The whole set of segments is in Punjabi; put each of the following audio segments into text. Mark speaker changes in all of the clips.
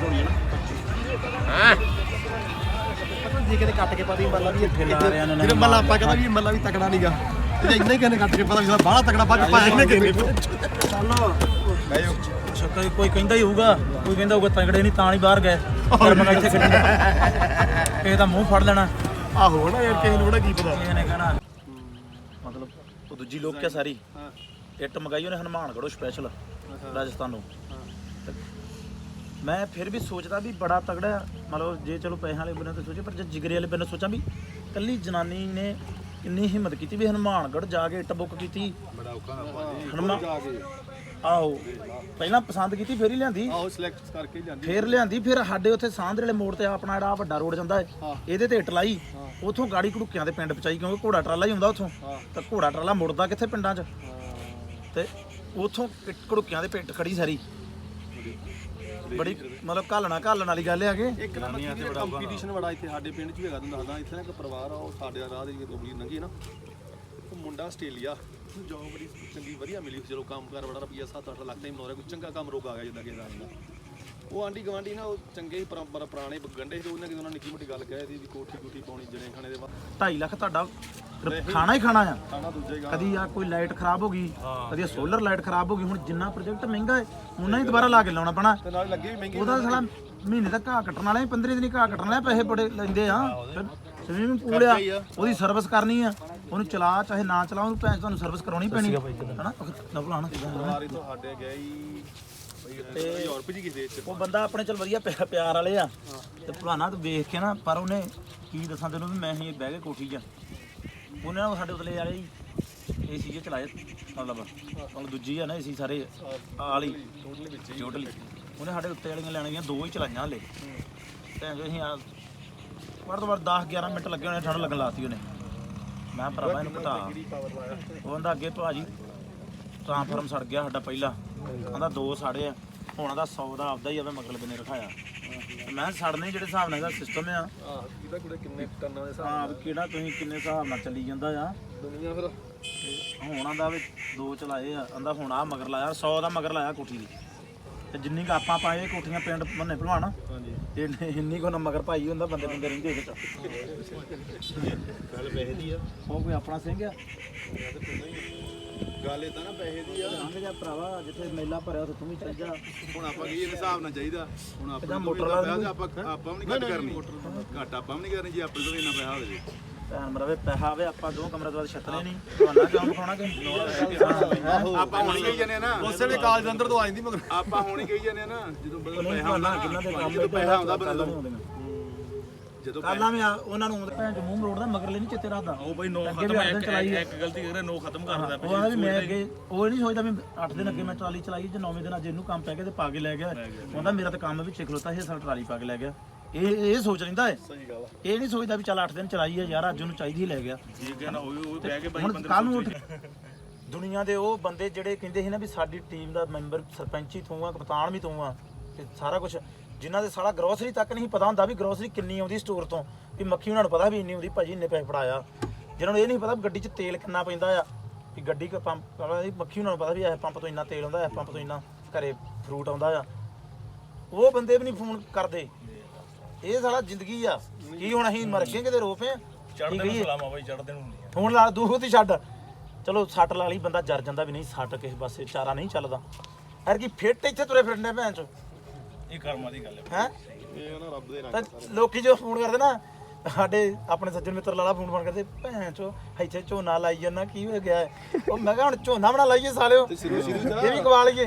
Speaker 1: ਹੋਣੀ ਹੈ ਨਾ ਪਤਾ ਜੇ ਕਿਤੇ ਕੱਟ ਕੇ ਪਤਾ ਹੀ ਮੱਲਾ ਵੀ ਇੱਥੇ
Speaker 2: ਲਾ ਰਿਆ ਨੇ
Speaker 1: ਫਿਰ ਮੱਲਾ ਆਪਾਂ ਕਹਿੰਦਾ ਵੀ ਇਹ ਮੱਲਾ ਵੀ ਤਕੜਾ ਨਹੀਂਗਾ ਤੇ ਇੰਨਾ ਹੀ ਕਹਿੰਦੇ ਕੱਟ ਕੇ ਪਤਾ ਵੀ ਸਾਲਾ ਬਾਹਲਾ ਤਕੜਾ ਪੱਜ ਪਾਇਆ ਇਹਨੇ ਕਿਤੇ
Speaker 2: ਸ਼ੱਕਰ ਕੋਈ ਕਹਿੰਦਾ ਹੀ ਹੋਊਗਾ ਕੋਈ ਕਹਿੰਦਾ ਹੋਊਗਾ ਤਗੜੇ ਨਹੀਂ ਤਾਂ ਨਹੀਂ ਬਾਹਰ ਗਏ ਪਰ ਮੈਂ ਇੱਥੇ ਖੜੀ ਇਹ ਤਾਂ ਮੂੰਹ ਫੜ ਲੈਣਾ
Speaker 1: ਆਹੋ ਨਾ ਯਾਰ ਕਿਸੇ ਨੂੰ ਬੜਾ ਕੀ ਪਤਾ
Speaker 2: ਇਹਨੇ ਕਹਿਣਾ ਮਤਲਬ ਉਹ ਦੂਜੀ ਲੋਕ ਕਿਆ ਸਾਰੀ? ਇੱਟ ਮਗਾਈ ਉਹਨੇ ਹਨੂਮਾਨਗੜ੍ਹੋਂ ਸਪੈਸ਼ਲ ਰਾਜਸਥਾਨੋਂ। ਮੈਂ ਫਿਰ ਵੀ ਸੋਚਦਾ ਵੀ ਬੜਾ ਤਗੜਾ। ਮਤਲਬ ਜੇ ਚਲੋ ਪੈਸਿਆਂ ਵਾਲੇ ਬੰਨੇ ਤੇ ਸੋਚੇ ਪਰ ਜੇ ਜਿਗਰੇ ਵਾਲੇ ਬੰਨੇ ਸੋਚਾਂ ਵੀ ਕੱਲੀ ਜਨਾਨੀ ਨੇ ਇੰਨੀ ਹਿੰਮਤ ਕੀਤੀ ਵੀ ਹਨੂਮਾਨਗੜ੍ਹ ਜਾ ਕੇ ਇੱਟ ਬੁੱਕ ਕੀਤੀ।
Speaker 1: ਬੜਾ ਔਖਾ ਨਾ ਭਾਜੀ।
Speaker 2: ਹਨੂੰਮਾਨ
Speaker 1: ਜਾ ਕੇ।
Speaker 2: ਆਹੋ। ਪਹਿਲਾਂ ਪਸੰਦ ਕੀਤੀ ਫਿਰ ਹੀ ਲਿਆਂਦੀ।
Speaker 1: ਆਹੋ ਸਿਲੈਕਟ ਕਰਕੇ ਹੀ ਜਾਂਦੀ
Speaker 2: ਫੇਰ ਲਿਆਂਦੀ ਫਿਰ ਸਾਡੇ ਉੱਥੇ ਸਾਂਦਰੇ ਵਾਲੇ ਮੋੜ ਤੇ ਆਪਣਾ ਜਿਹੜਾ ਵੱਡਾ ਰੋਡ ਜਾਂਦਾ ਹੈ। ਇਹਦੇ ਤੇ ਇੱਟ ਲਾਈ। ਉਥੋਂ ਗਾੜੀ ਘੜੁੱਕਿਆਂ ਦੇ ਪਿੰਡ ਪਚਾਈ ਕਿਉਂਕਿ ਘੋੜਾ ਟਰਾਲਾ ਹੀ ਹੁੰਦਾ ਉਥੋਂ। ਤਾਂ ਘੋੜਾ ਟਰਾਲਾ ਮੁੜਦਾ ਕਿੱਥੇ ਪਿੰਡਾਂ 'ਚ? ਤੇ ਉਥੋਂ ਘੜੁੱਕਿਆਂ ਦੇ ਪਿੰਡ ਖੜੀ ਸਾਰੀ। ਬੜੀ ਮਤਲਬ ਘਾਲਣਾ ਘਾਲਣ ਵਾਲੀ ਗੱਲ ਆ ਕਿ।
Speaker 1: ਇੱਕ ਨਾ ਕੰਪੀਟੀਸ਼ਨ ਬੜਾ ਇੱਥੇ ਸਾਡੇ ਪਿੰਡ 'ਚ ਵੀ ਹੈਗਾ ਤੁਹਾਨੂੰ ਦੱਸਦਾ ਇੱਥੇ ਨਾ ਇੱਕ ਪਰਿਵਾਰ ਆ ਉਹ ਸਾਡੇ ਰਾਹ ਦੇ ਜਦੋਂ ਵੀ ਲੰਘੀ ਨਾ ਉਹ ਮੁੰਡਾ ਆਸਟ੍ਰੇਲੀਆ ਜੋਬ ਬੜੀ ਚੰਗੀ ਵਧੀਆ ਮਿਲੀ ਚਲੋ ਕੰਮ ਕਰ ਬੜਾ ਰੁਪਈਆ 7-8 ਲੱਖ ਦਾ ਹੀ ਮਨੋਰਿਆ ਕੋਈ ਚੰਗਾ ਕੰਮ ਰੋਗ ਆ ਗਿਆ ਜਿੱਦਾਂ ਕਿ ਦਾ। ਉਹ ਆਂਟੀ ਗਵਾਂਡੀ ਨਾ ਉਹ ਚੰਗੇ ਹੀ ਪਰੰਪਰਾ ਪੁਰਾਣੇ ਗੰਡੇ ਤੇ ਉਹਨੇ ਕਿਦੋਂ ਨਿੱਕੀ ਮੋਟੀ ਗੱਲ ਕਹਿ ਦਿੱਤੀ ਵੀ ਕੋਠੀ ਕੋਠੀ ਪਾਉਣੀ ਜਣੇ ਖਾਣੇ ਦੇ ਬਾਅਦ
Speaker 2: 2.5 ਲੱਖ ਤੁਹਾਡਾ ਰ- ਖਾਣਾ ਹੀ ਖਾਣਾ ਆ। ਕਦੀ ਆ ਕੋਈ ਲਾਈਟ ਖਰਾਬ ਹੋ ਗਈ ਕਦੀ ਸੋਲਰ ਲਾਈਟ ਖਰਾਬ ਹੋ ਗਈ ਹੁਣ ਜਿੰਨਾ ਪ੍ਰੋਜੈਕਟ ਮਹਿੰਗਾ ਹੈ ਉਹਨਾਂ ਹੀ ਦੁਬਾਰਾ ਲਾ ਕੇ ਲਾਉਣਾ ਪੈਣਾ।
Speaker 1: ਤੇ ਨਾਲ ਲੱਗੇ ਵੀ ਮਹਿੰਗੇ
Speaker 2: ਉਹਦਾ ਸਾਲਾ ਮਹੀਨੇ ਦਾ ਘਾਹ ਕੱਟਣ ਵਾਲੇ 15 ਦਿਨ ਹੀ ਘਾਹ ਕੱਟਣ ਵਾਲੇ ਪੈਸੇ ਬੜੇ ਲੈਂਦੇ ਆ। ਸਵੀਮਿੰਗ ਪੂਲ ਆ ਉਹਦੀ ਸਰਵਿਸ ਕਰਨੀ ਆ। ਉਹਨੂੰ ਚਲਾ ਚਾਹੇ ਨਾ ਚਲਾ ਉਹਨੂੰ ਭੈਣ ਤੁਹਾਨੂੰ ਸਰਵਿਸ ਕਰਾਉਣੀ ਪੈਣੀ। ਹਨਾ? ਨਾ ਭੁਲਾਣਾ
Speaker 1: ਪਰਿਵਾਰ ਤੋਂ ਸਾਡੇ ਗਏ ਹੀ। ਤੇ ਯੂਰਪ ਜੀ ਕਿਸੇ ਚ।
Speaker 2: ਉਹ ਬੰਦਾ ਆਪਣੇ ਚਲ ਵਧੀਆ ਪਿਆ- ਪਿਆਰ ਵਾਲੇ ਆ। ਤੇ ਭਲਾਣਾ ਤੂੰ ਵੇਖ ਕੇ ਨਾ ਪਰ ਉਹਨੇ ਕੀ ਦੱਸਾਂ ਤੈਨੂੰ ਵੀ ਮੈਂ ਹੀ ਬਹਿ ਕੇ ਕੋਠੀ 'ਚ ਉਹਨਾਂ ਨਾ ਸਾਡੇ ਉਤਲੇ ਵਾਲੇ ਏਸੀ ਜੇ ਚਲਾਏ, ਮਤਲਬ ਹੁਣ ਦੂਜੀ ਆ ਨਾ ਏਸੀ ਸਾਰੇ ਆਲੀ
Speaker 1: ਟੋਟਲੀ ਵਿੱਚ
Speaker 2: ਟੋਟਲੀ ਉਹਨੇ ਸਾਡੇ ਉੱਤੇ ਵਾਲੀਆਂ ਲੈਣੀਆਂ ਦੋ ਹੀ ਚਲਾਈਆਂ ਹਲੇ। ਭੈਣ ਜੋ, ਅਸੀਂ ਆ ਵੱਧ ਤੋਂ ਵੱਧ 10 11 ਮਿੰਟ ਲੱਗੇ ਹੋਣੇ, ਠੰਡ ਲੱਗਣ ਲਾਤੀ ਉਹਨੇ। ਮੈਂ ਕਿਹਾ ਭਰਾਵਾ, ਇਹਨੂੰ ਘਟਾ। ਉਹ ਕਹਿੰਦਾ, ਅੱਗੇ ਭਾਜੀ, ਟ੍ਰਾਂਸਫਾਰਮ ਸੜ ਗਿਆ ਸਾਡਾ ਪਹਿਲਾ। ਕਹਿੰਦਾ, ਦੋ ਸਾੜੇ ਆ। ਹੁਣ ਦਾ 100 ਦਾ ਆਪਦਾ ਹੀ ਆਵੇ ਮਗਲ ਬਿਨੇ ਰਖਾਇਆ। ਤੇ ਮੈਂ ਕਿਹਾ ਸੜਨੇ ਜਿਹੜੇ ਹਿਸਾਬ ਨਾਲ ਇਹਦਾ ਸਿਸਟਮ ਆ।
Speaker 1: ਆਹ ਇਹਦਾ ਕੁੜੇ ਕਿੰਨੇ ਟਨਾਂ ਦੇ ਹਿਸਾਬ
Speaker 2: ਹਾਂ ਵੀ ਕਿਹੜਾ ਤੁਸੀਂ ਕਿੰਨੇ ਹਿਸਾਬ ਨਾਲ ਚੱਲੀ ਜਾਂਦਾ ਆ।
Speaker 1: ਦੁਨੀਆ ਫਿਰ।
Speaker 2: ਹੁਣ ਆਂਦਾ ਵੀ ਦੋ ਚਲਾਏ ਆ ਆਂਦਾ ਹੁਣ ਆ ਮਗਰ ਲਾਇਆ 100 ਦਾ ਮਗਰ ਲਾਇਆ ਕੋਠੀ ਦੀ ਤੇ ਜਿੰਨੀ ਕੁ ਆਪਾਂ ਪਾਏ ਕੋਠੀਆਂ ਪਿੰਡ ਮੰਨੇ ਭਲਵਾਨ।
Speaker 1: ਹਾਂਜੀ।
Speaker 2: ਤੇ ਇੰਨੀ ਕੋ ਨਾ ਮਗਰ ਭਾਈ ਹੁੰਦਾ ਬੰਦੇ ਬੰਦੇ ਰਹਿੰਦੇ ਇਹਦੇ ਚ।
Speaker 1: ਗੱਲ ਪੈਸੇ ਦੀ ਆ।
Speaker 2: ਉਹ ਕੋਈ ਆਪਣਾ ਸਿੰਘ ਆ?
Speaker 1: ਗੱਲ ਇਦਾਂ ਨਾ ਪੈਸੇ ਦੀ ਆ
Speaker 2: ਲੰਘ ਜਾ ਭਰਾਵਾ ਜਿੱਥੇ ਮੇਲਾ ਭਰਿਆ ਉੱਥੇ ਤੂੰ ਵੀ ਚੱਲ ਜਾ।
Speaker 3: ਹੁਣ ਆਪਾਂ ਕੀ ਇਹਦੇ ਹਿਸਾਬ ਨਾਲ ਚਾਹੀਦਾ ਹੁਣ ਆਪਾਂ
Speaker 2: ਮੋਟਰ
Speaker 3: ਮੋਟਰ
Speaker 2: ਲਾ ਦਿੰਦੇ।
Speaker 3: ਆਪਾਂ ਆਪਾਂ ਵੀ ਨਹੀਂ ਘੱਟ ਕਰਨੀ। ਘੱਟ ਆਪਾਂ ਵੀ ਨਹੀਂ ਕਰਨੀ ਜੇ ਆਪਣੇ ਤੋਂ ਵੀ ਇੰਨਾ ਪੈਸਾ ਹੋਵੇ। ਜੀ
Speaker 2: ਭੈਣ ਮਰਵੇ ਪੈਸਾ ਆਵੇ ਆਪਾਂ ਦੋ ਕਮਰੇ ਤੋਂ ਬਾਅਦ ਛੱਤਨੇ ਨਹੀਂ। ਤੁਹਾਨੂੰ ਕਿਉਂ ਵਿਖਾਉਣਾ ਕਿ
Speaker 3: ਆਪਾਂ ਹੁਣ ਹੀ ਕਹੀ ਜਾਂਦੇ ਨਾ।
Speaker 1: ਉਸੇ ਵੇਲੇ ਕਾਲਜ ਅੰਦਰ ਤੋਂ ਆ ਜਾਂਦੀ ਮਗਰ।
Speaker 3: ਆਪਾਂ ਹੁਣ ਹੀ ਕਹੀ ਜਾਂਦੇ ਨਾ ਜਦੋਂ ਪੈਸਾ ਹੁੰਦਾ
Speaker 2: ਕਿੰਨਾ ਦੇ ਕੰਮ
Speaker 3: ਪੈਸਾ ਆਉਂਦਾ ਬੰਦੇ ਜਦੋਂ
Speaker 2: ਕਾਲਾਂ ਮੈਂ ਉਹਨਾਂ ਨੂੰ ਭੈਣ ਚ ਮੂੰਹ ਮਰੋੜਦਾ ਮਗਰਲੇ ਨਹੀਂ ਚਿੱਤੇ ਰੱਖਦਾ ਉਹ ਬਈ ਨੋ ਖਤਮ ਇੱਕ ਇੱਕ
Speaker 4: ਗਲਤੀ ਕਰੇ ਨੋ ਖਤਮ ਕਰਦਾ
Speaker 2: ਉਹ ਆਂਦਾ ਵੀ ਮੈਂ ਅੱਗੇ ਉਹ ਇਹ ਨਹੀਂ ਸੋਚਦਾ ਵੀ 8 ਦਿਨ ਅੱਗੇ ਮੈਂ ਟਰਾਲੀ ਚਲਾਈ ਜੇ 9ਵੇਂ ਦਿਨ ਅੱਜ ਇਹਨੂੰ ਕੰਮ ਪੈ ਗਿਆ ਤੇ ਪਾ ਕੇ ਲੈ ਗਿਆ। ਉਹਦਾ ਮੇਰਾ ਤਾਂ ਕੰਮ ਵੀ ਖਲੋਤਾ ਸੀ ਸਾਲ ਟਰਾਲੀ ਪਾ ਕੇ ਲੈ ਗਿਆ। ਇਹ ਇਹ ਸੋਚ ਲੈਂਦਾ ਹੈ
Speaker 1: ਸਹੀ ਗੱਲ ਆ।
Speaker 2: ਇਹ ਨਹੀਂ ਸੋਚਦਾ ਵੀ ਚੱਲ 8 ਦਿਨ ਚਲਾਈ ਹੈ ਯਾਰ ਅੱਜ ਉਹਨੂੰ ਚਾਹੀਦੀ ਹੀ ਲੈ ਗਿਆ।
Speaker 4: ਜੀ ਕਿ ਨਾ ਉਹ ਉਹ ਬਹਿ ਕੇ ਬਾਈ
Speaker 2: ਹੁਣ ਕੱਲ ਨੂੰ ਉੱਠ ਦੁਨੀਆ ਦੇ ਉਹ ਬੰਦੇ ਜਿਹੜੇ ਕਹਿੰਦੇ ਸੀ ਨਾ ਵੀ ਸਾਡੀ ਟੀਮ ਦਾ ਮੈਂਬਰ ਸਰਪੰਚੀ ਤੂੰ ਆ ਕਪਤਾਨ ਵੀ ਤੂੰ ਆ ਤੇ ਸਾਰਾ ਕੁਝ ਜਿਨ੍ਹਾਂ ਦੇ ਸਾਲਾ ਗਰੋਸਰੀ ਤੱਕ ਨਹੀਂ ਪਤਾ ਹੁੰਦਾ ਵੀ ਗਰੋਸਰੀ ਕਿੰਨੀ ਆਉਂਦੀ ਸਟੋਰ ਤੋਂ ਵੀ ਮੱਖੀ ਉਹਨਾਂ ਨੂੰ ਪਤਾ ਵੀ ਇੰਨੀ ਆਉਂਦੀ ਭਾਜੀ ਇੰਨੇ ਪੈਸੇ ਫੜਾਇਆ। ਜਿਹਨਾਂ ਨੂੰ ਇਹ ਨਹੀਂ ਪਤਾ ਗੱਡੀ 'ਚ ਤੇਲ ਕਿੰਨਾ ਪੈਂਦਾ ਆ ਵੀ ਗੱਡੀ ਕ ਪੰਪ ਮੱਖੀ ਉਹਨਾਂ ਨੂੰ ਪਤਾ ਵੀ ਇਹ ਪੰਪ ਤੋਂ ਇੰਨਾ ਤੇਲ ਆਉਂਦਾ ਇਸ ਪੰਪ ਤੋਂ ਇੰਨਾ ਘਰੇ ਫਰੂਟ ਆਉਂਦਾ ਆ। ਉਹ ਬੰਦੇ ਵੀ ਨਹੀਂ ਫੋਨ ਕਰਦੇ। ਇਹ ਸਾਲਾ ਜ਼ਿੰਦਗੀ ਆ। ਕੀ ਹੁਣ ਅਸੀਂ ਮਰ ਗਏ ਕਿਤੇ ਰੋਪੇ ਆ?
Speaker 4: ਚੜਦੇ ਨੂੰ? ਸਲਾਮਾ ਬਾਈ ਚੜਦੇ ਨੂੰ ਹੁੰਦੀ
Speaker 2: ਹੁਣ ਲਾ ਦੂਹ ਦੀ ਛੱਡ। ਚਲੋ ਸੱਟ ਲਾ ਲਈ ਬੰਦਾ ਜਰ ਜਾਂਦਾ ਵੀ ਨਹੀਂ ਸੱਟ ਕਿਸੇ ਪਾਸੇ ਚਾਰਾ ਨਹੀਂ ਚੱਲਦਾ। ਐਰ ਕੀ ਫਿੱਟ ਇੱਥੇ ਤੁਰੇ ਫਿਰਨੇ ਭੈਣ ਚ
Speaker 4: ਇਹ ਕਰਮਾਂ ਦੀ ਗੱਲ ਹੈ।
Speaker 2: ਹੈ?
Speaker 1: ਇਹ ਨਾ ਰੱਬ ਦੇ ਰੰਗ
Speaker 2: ਤਾਂ ਲੋਕੀ ਜੋ ਫੋਨ ਕਰਦੇ ਨਾ ਸਾਡੇ ਆਪਣੇ ਸੱਜਣ ਮਿੱਤਰ ਲਾਲਾ ਫੋਨ ਫੋਨ ਕਰਦੇ ਭੈਣ ਚੋ ਇੱਥੇ ਝੋਨਾ ਲਾਈ ਜਾਂਦਾ ਕੀ ਹੋ ਗਿਆ? ਹੈ? ਉਹ ਮੈਂ ਕਿਹਾ ਹੁਣ ਝੋਨਾ ਬਣਾ ਲਾਈਏ ਸਾਲਿਓ
Speaker 1: ਸ਼ੁਰੂ ਸ਼ੁਰੂ ਚ
Speaker 2: ਇਹ ਵੀ ਗਵਾ ਲਈਏ।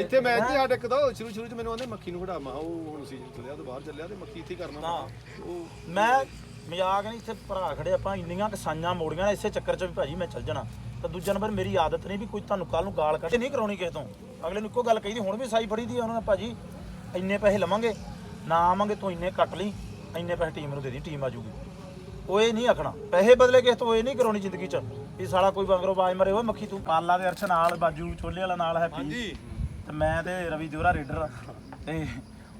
Speaker 1: ਇੱਥੇ ਮੈਚ ਤੇ ਸਾਡੇ ਇੱਕ ਦੋ ਸ਼ੁਰੂ ਸ਼ੁਰੂ ਚ ਮੈਨੂੰ ਆਂਦੇ ਮੱਖੀ ਨੂੰ ਖੜਾ ਮਾ ਉਹ ਹੁਣ ਸੀਜ਼ਨ ਚੱਲਿਆ ਤੇ ਬਾਹਰ ਚੱਲਿਆ ਤੇ ਮੱਖੀ ਇੱਥੇ ਹੀ ਕਰਨਾ
Speaker 2: ਹਾਂ।
Speaker 1: ਉਹ
Speaker 2: ਮੈਂ ਮਜ਼ਾਕ ਨਹੀਂ ਇੱਥੇ ਭਰਾ ਖੜੇ ਆਪਾਂ ਇੰਨੀਆਂ ਕਸਾਈਆਂ ਮੋੜੀਆਂ ਨੇ ਇਸੇ ਚੱਕਰ 'ਚ ਵੀ ਭਾਜੀ ਮੈਂ ਚੱਲ ਜਾਣਾ। ਤਾਂ ਦੂਜਾ ਨੰਬਰ ਮੇਰੀ ਆਦਤ ਨਹੀਂ ਵੀ ਕੋਈ ਤੁਹਾਨੂੰ ਕੱਲ ਨੂੰ ਗਾਲ ਕੱਢ ਨਹੀਂ ਕਰਾਉਣੀ ਕਿਸੇ ਤੋਂ। ਅਗਲੇ ਨੂੰ ਇੱਕੋ ਗੱਲ ਕਹੀਦੀ ਹੁਣ ਵੀ ਸਾਈ ਫੜੀ ਦੀ ਆ ਉਹਨਾਂ ਨੇ ਭਾਜੀ ਇੰਨੇ ਪੈਸੇ ਲਵਾਂਗੇ ਨਾ ਆਵਾਂਗੇ ਤੂੰ ਇੰਨੇ ਕੱਟ ਲਈ ਇੰਨੇ ਪੈਸੇ ਟੀਮ ਨੂੰ ਦੇ ਦੀ ਟੀਮ ਆ ਜੂਗੀ ਉਹ ਇਹ ਨਹੀਂ ਆਖਣਾ ਪੈਸੇ ਬਦਲੇ ਕਿਸੇ ਤੋਂ ਇਹ ਨਹੀਂ ਕਰਾਉਣੀ ਜ਼ਿੰਦਗੀ 'ਚ ਵੀ ਸਾਲਾ ਕੋਈ ਬੰਗਰੋ ਬਾਜ ਮਰੇ ਓਏ ਮੱਖੀ ਤੂੰ। ਪਾਲਾ ਦੇ ਅਰਸ਼ ਨਾਲ ਬਾਜੂ ਛੋਲੇ ਵਾਲਾ ਨਾਲ ਹੈ ਹਾਂਜੀ। ਤੇ ਮੈਂ ਤੇ ਰਵੀ ਦਿਉਰਾ ਰੇਡਰ ਆ। ਤੇ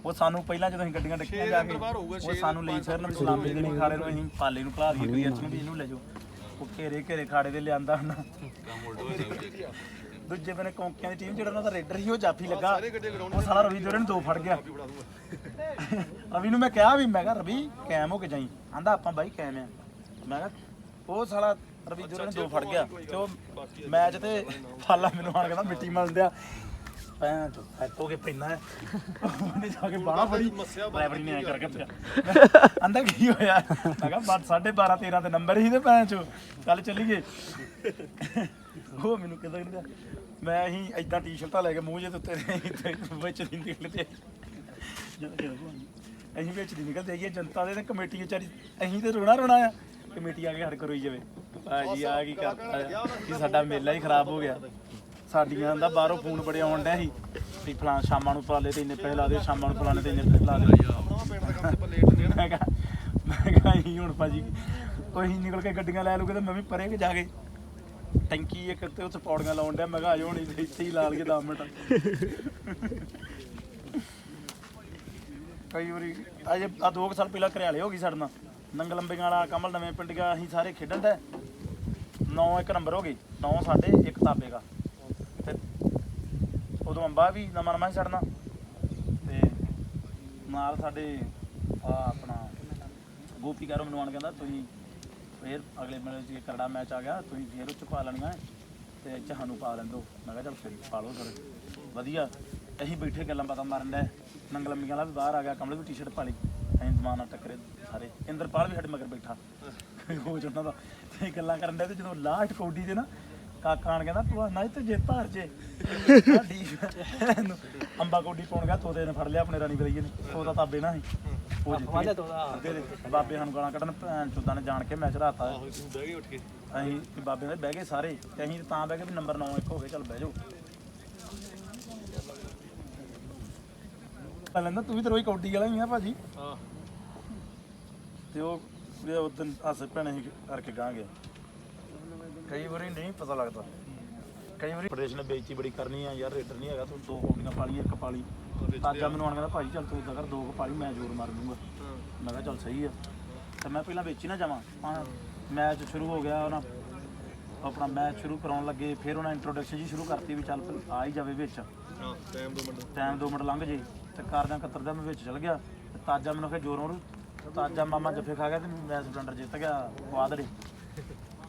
Speaker 2: ਉਹ ਸਾਨੂੰ ਪਹਿਲਾਂ ਜਦੋਂ ਅਸੀਂ ਗੱਡੀਆਂ ਡੱਕੀਆਂ ਜਾ ਕੇ ਉਹ ਸਾਨੂੰ ਲਈ ਫਿਰਨ ਵੀ ਸਲਾਮੀ ਦੇਣੀ ਖਾੜੇ ਨੂੰ ਅਸੀਂ ਪਾਲੇ ਨੂੰ ਭਲਾ ਕੋਈ ਅਰਸ਼ ਨੂੰ ਵੀ ਇਹਨੂੰ ਲੈ ਜਾਓ। ਉਹ ਘੇਰੇ ਘੇਰੇ ਖਾੜੇ ਦੇ ਲਿਆਂਦਾ ਨਾ ਦੂਜੇ ਬਨੇ ਕੌਂਕਿਆਂ ਦੀ ਟੀਮ ਜਿਹੜਾ ਉਹਨਾਂ ਦਾ ਰੇਡਰ ਸੀ ਉਹ ਜਾਫੀ ਲੱਗਾ। ਉਹ ਸਾਲਾ ਰਵੀ ਜੋਰੇ ਨੂੰ ਦੋ ਫੜ ਗਿਆ। ਰਵੀ ਨੂੰ ਮੈਂ ਕਿਹਾ ਵੀ ਮੈਂ ਕਿਹਾ ਰਵੀ ਕੈਮ ਹੋ ਕੇ ਜਾਈ। ਆਂਦਾ ਆਪਾਂ ਬਾਈ ਕੈਮ ਆ। ਮੈਂ ਕਿਹਾ ਉਹ ਸਾਲਾ ਰਵੀ ਜੋਰੇ ਨੂੰ ਦੋ ਫੜ ਗਿਆ। ਤੇ ਉਹ ਮੈਚ ਤੇ ਫਾਲਾ ਮੈਨੂੰ ਆਣ ਕਹਿੰਦਾ ਮਿੱਟੀ ਮਲਦਿਆ ਪੈਂ ਚੋ ਹੋ ਕੇ ਪੈਣਾ ਹੈ? ਉਹਨੇ ਜਾ ਕੇ ਬਾਹਰ ਫੜੀ। ਡਰਾਈਵਰ ਨੇ ਐ ਕਰਕੇ ਪਿਆ ਆਂਦਾ ਕੀ ਹੋਇਆ? ਮੈਂ ਕਿਹਾ ਬਾਤ 12:30 13 ਤੇ ਨੰਬਰ ਹੀ ਤੇ ਪੈਂ ਚੋ ਕੱਲ ਚੱਲੀਏ। ਉਹ ਮੈਨੂੰ ਕਹਿੰਦਾ ਕਹਿੰਦਾ ਮੈਂ ਹੀ ਐਦਾਂ ਟੀ-ਸ਼ਰਟਾਂ ਲੈ ਕੇ ਮੂੰਹ ਜੇ ਉੱਤੇ ਤੇ ਵਿੱਚ ਦੀ ਨਿਕਲਦੇ। ਅਸੀਂ ਵਿੱਚ ਦੀ ਨਿਕਲਦੇ ਆਈਏ ਜਨਤਾ ਦੇ ਤੇ ਕਮੇਟੀ ਵਿਚਾਰੀ ਅਸੀਂ ਤੇ ਰੋਣਾ ਰੋਣਾ ਆ। ਕਮੇਟੀ ਆ ਕੇ ਹੜ ਕਰੋਈ ਜਾਵੇ। ਭਾਜੀ ਆ ਕੀ ਕਰਤਾ ਕਿ ਸਾਡਾ ਮੇਲਾ ਹੀ ਖਰਾਬ ਹੋ ਗਿਆ। ਸਾਡੀਆਂ ਦਾ ਬਾਹਰੋਂ ਫੋਨ ਬੜੇ ਆਉਣ ਡਿਆ ਸੀ ਵੀ ਫਲਾਂ ਸ਼ਾਮਾਂ ਨੂੰ ਪਲਾਲੇ ਤੇ ਇੰਨੇ ਪੈਸੇ ਲਾ ਦੇ, ਸ਼ਾਮਾਂ ਨੂੰ ਫਲਾਣੇ ਤੇ ਇੰਨੇ ਪੈਸੇ ਲਾ ਦੇ। ਮੈਂ ਕਿਹਾ ਮੈਂ ਕਿਹਾ ਅਸੀਂ ਹੁਣ ਭਾਜੀ ਕੋਈ ਨਿਕਲ ਕੇ ਗੱਡੀਆਂ ਲੈ ਲੂਗੇ ਤੇ ਮੈਂ ਵੀ ਪਰੇ ਕਿ ਜਾ ਕੇ। ਟੈਂਕੀ ਇੱਕ ਤੇ ਉੱਥੇ ਪੌੜੀਆਂ ਲਾਉਣ ਡਿਆ, ਮੈਂ ਕਿਹਾ ਆਜੋ ਹੁਣ ਇੱਥੇ ਹੀ ਲਾ ਲਈਏ 10 ਮਿੰਟ। ਕਈ ਵਾਰੀ ਅਜੇ ਆ ਦੋ ਕੁ ਸਾਲ ਪਹਿਲਾਂ ਘਰਿਆਲੇ ਹੋ ਗਈ ਸਾਡੇ ਨਾਲ। ਨੰਗਲ ਲੰਬੀਆਂ ਵਾਲਾ ਕਮਲ ਨਵੇਂ ਪਿੰਡ ਗਿਆ, ਅਸੀਂ ਸਾਰੇ ਖੇਡਣ ਦਾ 9 ਇੱਕ ਨੰਬਰ ਹੋ ਗਏ 9 ਸਾਡੇ, ਇੱਕ ਤਾਬੇ ਦਾ। ਉਦੋਂ ਵੀ ਨਵਾਂ ਨਵਾਂ ਹੀ ਛੱਡਣਾ। ਤੇ ਨਾਲ ਸਾਡੇ ਆ ਆਪਣਾ ਗੋਪੀ ਗਰਮ ਨੂੰ ਆਣ ਕਹਿੰਦਾ, ਤੁਸੀਂ ਫੇਰ ਅਗਲੇ ਮੈਚ ਜੇ ਕਰੜਾ ਮੈਚ ਆ ਗਿਆ, ਤੁਸੀਂ ਫੇਰ ਉੱਚ ਪਾ ਲੈਣੀਆਂ ਤੇ ਇੱਥੇ ਪਾ ਲੈਣ ਮੈਂ ਕਿਹਾ, ਚੱਲ ਫਿਰ ਪਾ ਲਓ ਸਰ ਵਧੀਆ ਅਸੀਂ ਬੈਠੇ ਗੱਲਾਂ ਬਾਤਾਂ ਮਾਰਨ ਦੇ ਨੰਗਲੰਮੀਆਂ ਵਾਲਾ ਵੀ ਬਾਹਰ ਆ ਗਿਆ, ਕਮਲ ਵੀ ਟੀ-ਸ਼ਰਟ ਪਾ ਲਈ। ਅਸੀਂ ਜ਼ਮਾਨਾ ਟੱਕਰੇ ਸਾਰੇ। ਇੰਦਰਪਾਲ ਵੀ ਸਾਡੇ ਮਗਰ ਬੈਠਾ। ਹੋ ਉਹਨਾਂ ਦਾ ਤੇ ਗੱਲਾਂ ਕਰਨ ਦੇ ਤੇ ਜਦੋਂ ਲਾਸਟ ਕੌਡੀ ਦੇ ਨਾ ਕਾਕਾ ਆਣ ਕਹਿੰਦਾ ਤੂੰ ਨਾ ਤੇ ਜਿੱਤ ਹਾਰ ਜੇ। ਸਾਡੀ ਅੰਬਾ ਕੌਡੀ ਪਾਉਣ ਗਿਆ ਤੋਤੇ ਨੇ ਫੜ ਲਿਆ ਆਪਣੇ ਰਾਣੀ ਬਲਈਏ ਨੇ। ਤੋਤਾ ਤਾਬੇ ਨਾ ਸੀ ਉਹ ਜਿੱਤ ਗਿਆ। ਦੇ ਬਾਬੇ ਸਾਨੂੰ ਗਾਲਾਂ ਕੱਢਣ ਭੈਣ ਚੋਦਾਂ ਨੇ ਜਾਣ ਕੇ ਮੈਚ ਰਾਤਾ
Speaker 1: ਆਹੋ ਤੂੰ ਬਹਿ ਗਏ ਉੱਠ ਕੇ।
Speaker 2: ਅਸੀਂ ਵੀ ਬਾਬੇ ਦੇ ਬਹਿ ਗਏ ਸਾਰੇ। ਤੇ ਅਸੀਂ ਤਾਂ ਬਹਿ ਗਏ ਵੀ ਨੰਬਰ 9 ਇੱਕ ਹੋ ਗਏ ਚੱਲ ਬਹਿ ਜਾਓ। ਲੈਂਦਾ ਤੂੰ ਵੀ ਤੇ ਰੋਈ ਕੌਡੀ ਵਾਲਾ ਹੀ ਆ ਭਾਜੀ।
Speaker 1: ਹਾਂ।
Speaker 2: ਤੇ ਉਹ ਉਦੋਂ ਹਾਸੇ ਭੈਣੇ ਹੀ ਕਰਕੇ ਗਾਂ ਗਿਆ ਕਈ ਵਾਰੀ ਨਹੀਂ ਪਤਾ ਲੱਗਦਾ। ਕਈ ਵਾਰੀ ਪ੍ਰਦੇਸ਼ ਨੇ ਬੇਇੱਜ਼ਤੀ ਬੜੀ ਕਰਨੀ ਆ ਯਾਰ ਰੇਡਰ ਨਹੀਂ ਹੈਗਾ ਤੂੰ ਦੋ ਕੌਡੀਆਂ ਪਾਲੀ ਇੱਕ ਪਾਲੀ ਤਾਜਾ ਮੈਨੂੰ ਆਣ ਕਹਿੰਦਾ ਭਾਈ ਚੱਲ ਤੂੰ ਇਦਾਂ ਕਰ ਦੋ ਕੁ ਪਾਲੀ ਮੈਂ ਜ਼ੋਰ ਮਾਰ ਦੂੰਗਾ ਮੈਂ ਕਿਹਾ ਚੱਲ ਸਹੀ ਆ। ਤੇ ਮੈਂ ਪਹਿਲਾਂ ਵੇਚੀ ਨਾ ਜਾਵਾਂ ਹਾਂ ਮੈਚ ਸ਼ੁਰੂ ਹੋ ਗਿਆ ਉਹਨਾਂ ਆਪਣਾ ਮੈਚ ਸ਼ੁਰੂ ਕਰਾਉਣ ਲੱਗੇ ਫਿਰ ਉਹਨਾਂ ਇੰਟਰੋਡਕਸ਼ਨ ਜੀ ਸ਼ੁਰੂ ਕਰਤੀ ਵੀ ਚੱਲ ਆ ਹੀ ਜਾਵੇ ਵਿੱਚ।
Speaker 1: ਹਾਂ ਟਾਈਮ ਦੋ ਮਿੰਟ।
Speaker 2: ਟਾਈਮ 2 ਮਿੰਟ ਲੰਘ ਜੇ ਤੇ ਕਰਦਿਆਂ ਕਤਰਦਿਆਂ ਮੈਂ ਵਿੱਚ ਚਲ ਗਿਆ। ਤੇ ਤਾਜਾ ਮੈਨੂੰ ਕਿਹਾ ਜੋਰ ਮਰੂ। ਤਾਜਾ ਮਾਮਾ ਜੱਫੇ ਖਾ ਗਿਆ ਤੇ ਮੈਂ ਸਪਲੈਂਡਰ ਜਿੱਤ ਗਿਆ ਕੁਆਦਰੇ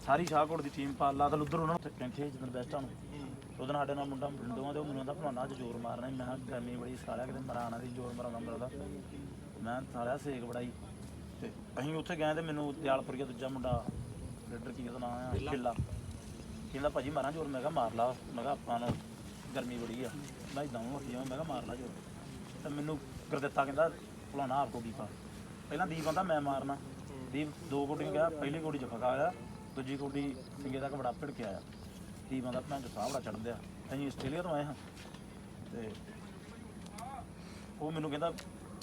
Speaker 2: ਸਾਰੀ ਸ਼ਾਹਕੋਟ ਦੀ ਟੀਮ ਪਾਲਾ ਤਾਂ ਉਧਰ ਉਹਨਾਂ ਨੂੰ ਕੈਂਠੇ ਜਿੱਦਣ ਬੈਸਟਾਂ ਨੂੰ ਉਹਦੇ ਨਾਲ ਸਾਡੇ ਨਾਲ ਮੁੰਡਾ ਬਿੰਦੋਆਂ ਦੇ ਉਹ ਮੈਨੂੰ ਕਹਿੰਦਾ ਭਲਾਣਾ ਅੱਜ ਜ਼ੋਰ ਮਾਰਨਾ। ਮੈਂ ਕਿਹਾ ਗਰਮੀ ਬੜੀ ਸਾਲਿਆ ਕਿਤੇ ਮਰਾਣਾ ਦੀ ਜ਼ੋਰ ਮਰਾਉਂਦਾ ਮਰਦਾ ਮੈਂ ਸਾਲਿਆ ਸੇਕ ਬੜਾਈ ਤੇ ਅਸੀਂ ਉੱਥੇ ਗਏ ਤੇ ਮੈਨੂੰ ਦਿਆਲਪੁਰੀਆ ਦੂਜਾ ਮੁੰਡਾ ਲੀਡਰ ਕੀ ਉਹਦਾ ਨਾਮ ਆ ਕਿੱਲਾ ਕਹਿੰਦਾ ਭਾਜੀ ਮਾਰਾਂ ਜ਼ੋਰ ਮੈਂ ਕਿਹਾ ਮਾਰ ਲਾ। ਮੈਂ ਕਿਹਾ ਆਪਾਂ ਨੂੰ ਗਰਮੀ ਬੜੀ ਆ। ਮੈਂ ਇਦਾਂ ਉੱਠੀ ਜਾਵਾਂ ਮੈਂ ਕਿਹਾ ਮਾਰ ਲਾ ਜ਼ੋਰ। ਤੇ ਮੈਨੂੰ ਗੁਰਦਿੱਤਾ ਕਹਿੰਦਾ ਭਲਾਣਾ ਆਪ ਕੋਡੀ ਪਾ ਪਹਿਲਾਂ ਦੀਪ ਆਂਦਾ ਮੈਂ ਮਾਰਨਾ। ਦੀਪ ਦੋ ਕੋਡੀਆਂ ਗਿਆ ਪਹਿਲੀ ਕੋਡੀ ਜਫਾ ਖਾ ਗਿਆ। ਦੂਜੀ ਕੋਡੀ ਸਿੰਗੇ ਤੱਕ ਬੜਾ ਭਿੜ ਕੇ ਆਇਆ। ਦੀਪ ਆਂਦਾ ਭੈਣ ਸਾਹ ਬੜਾ ਚੜ੍ਹਦਿਆ ਅਸੀਂ ਆਸਟ੍ਰੇਲੀਆ ਤੋਂ ਆਏ ਹਾਂ। ਤੇ ਉਹ ਮੈਨੂੰ ਕਹਿੰਦਾ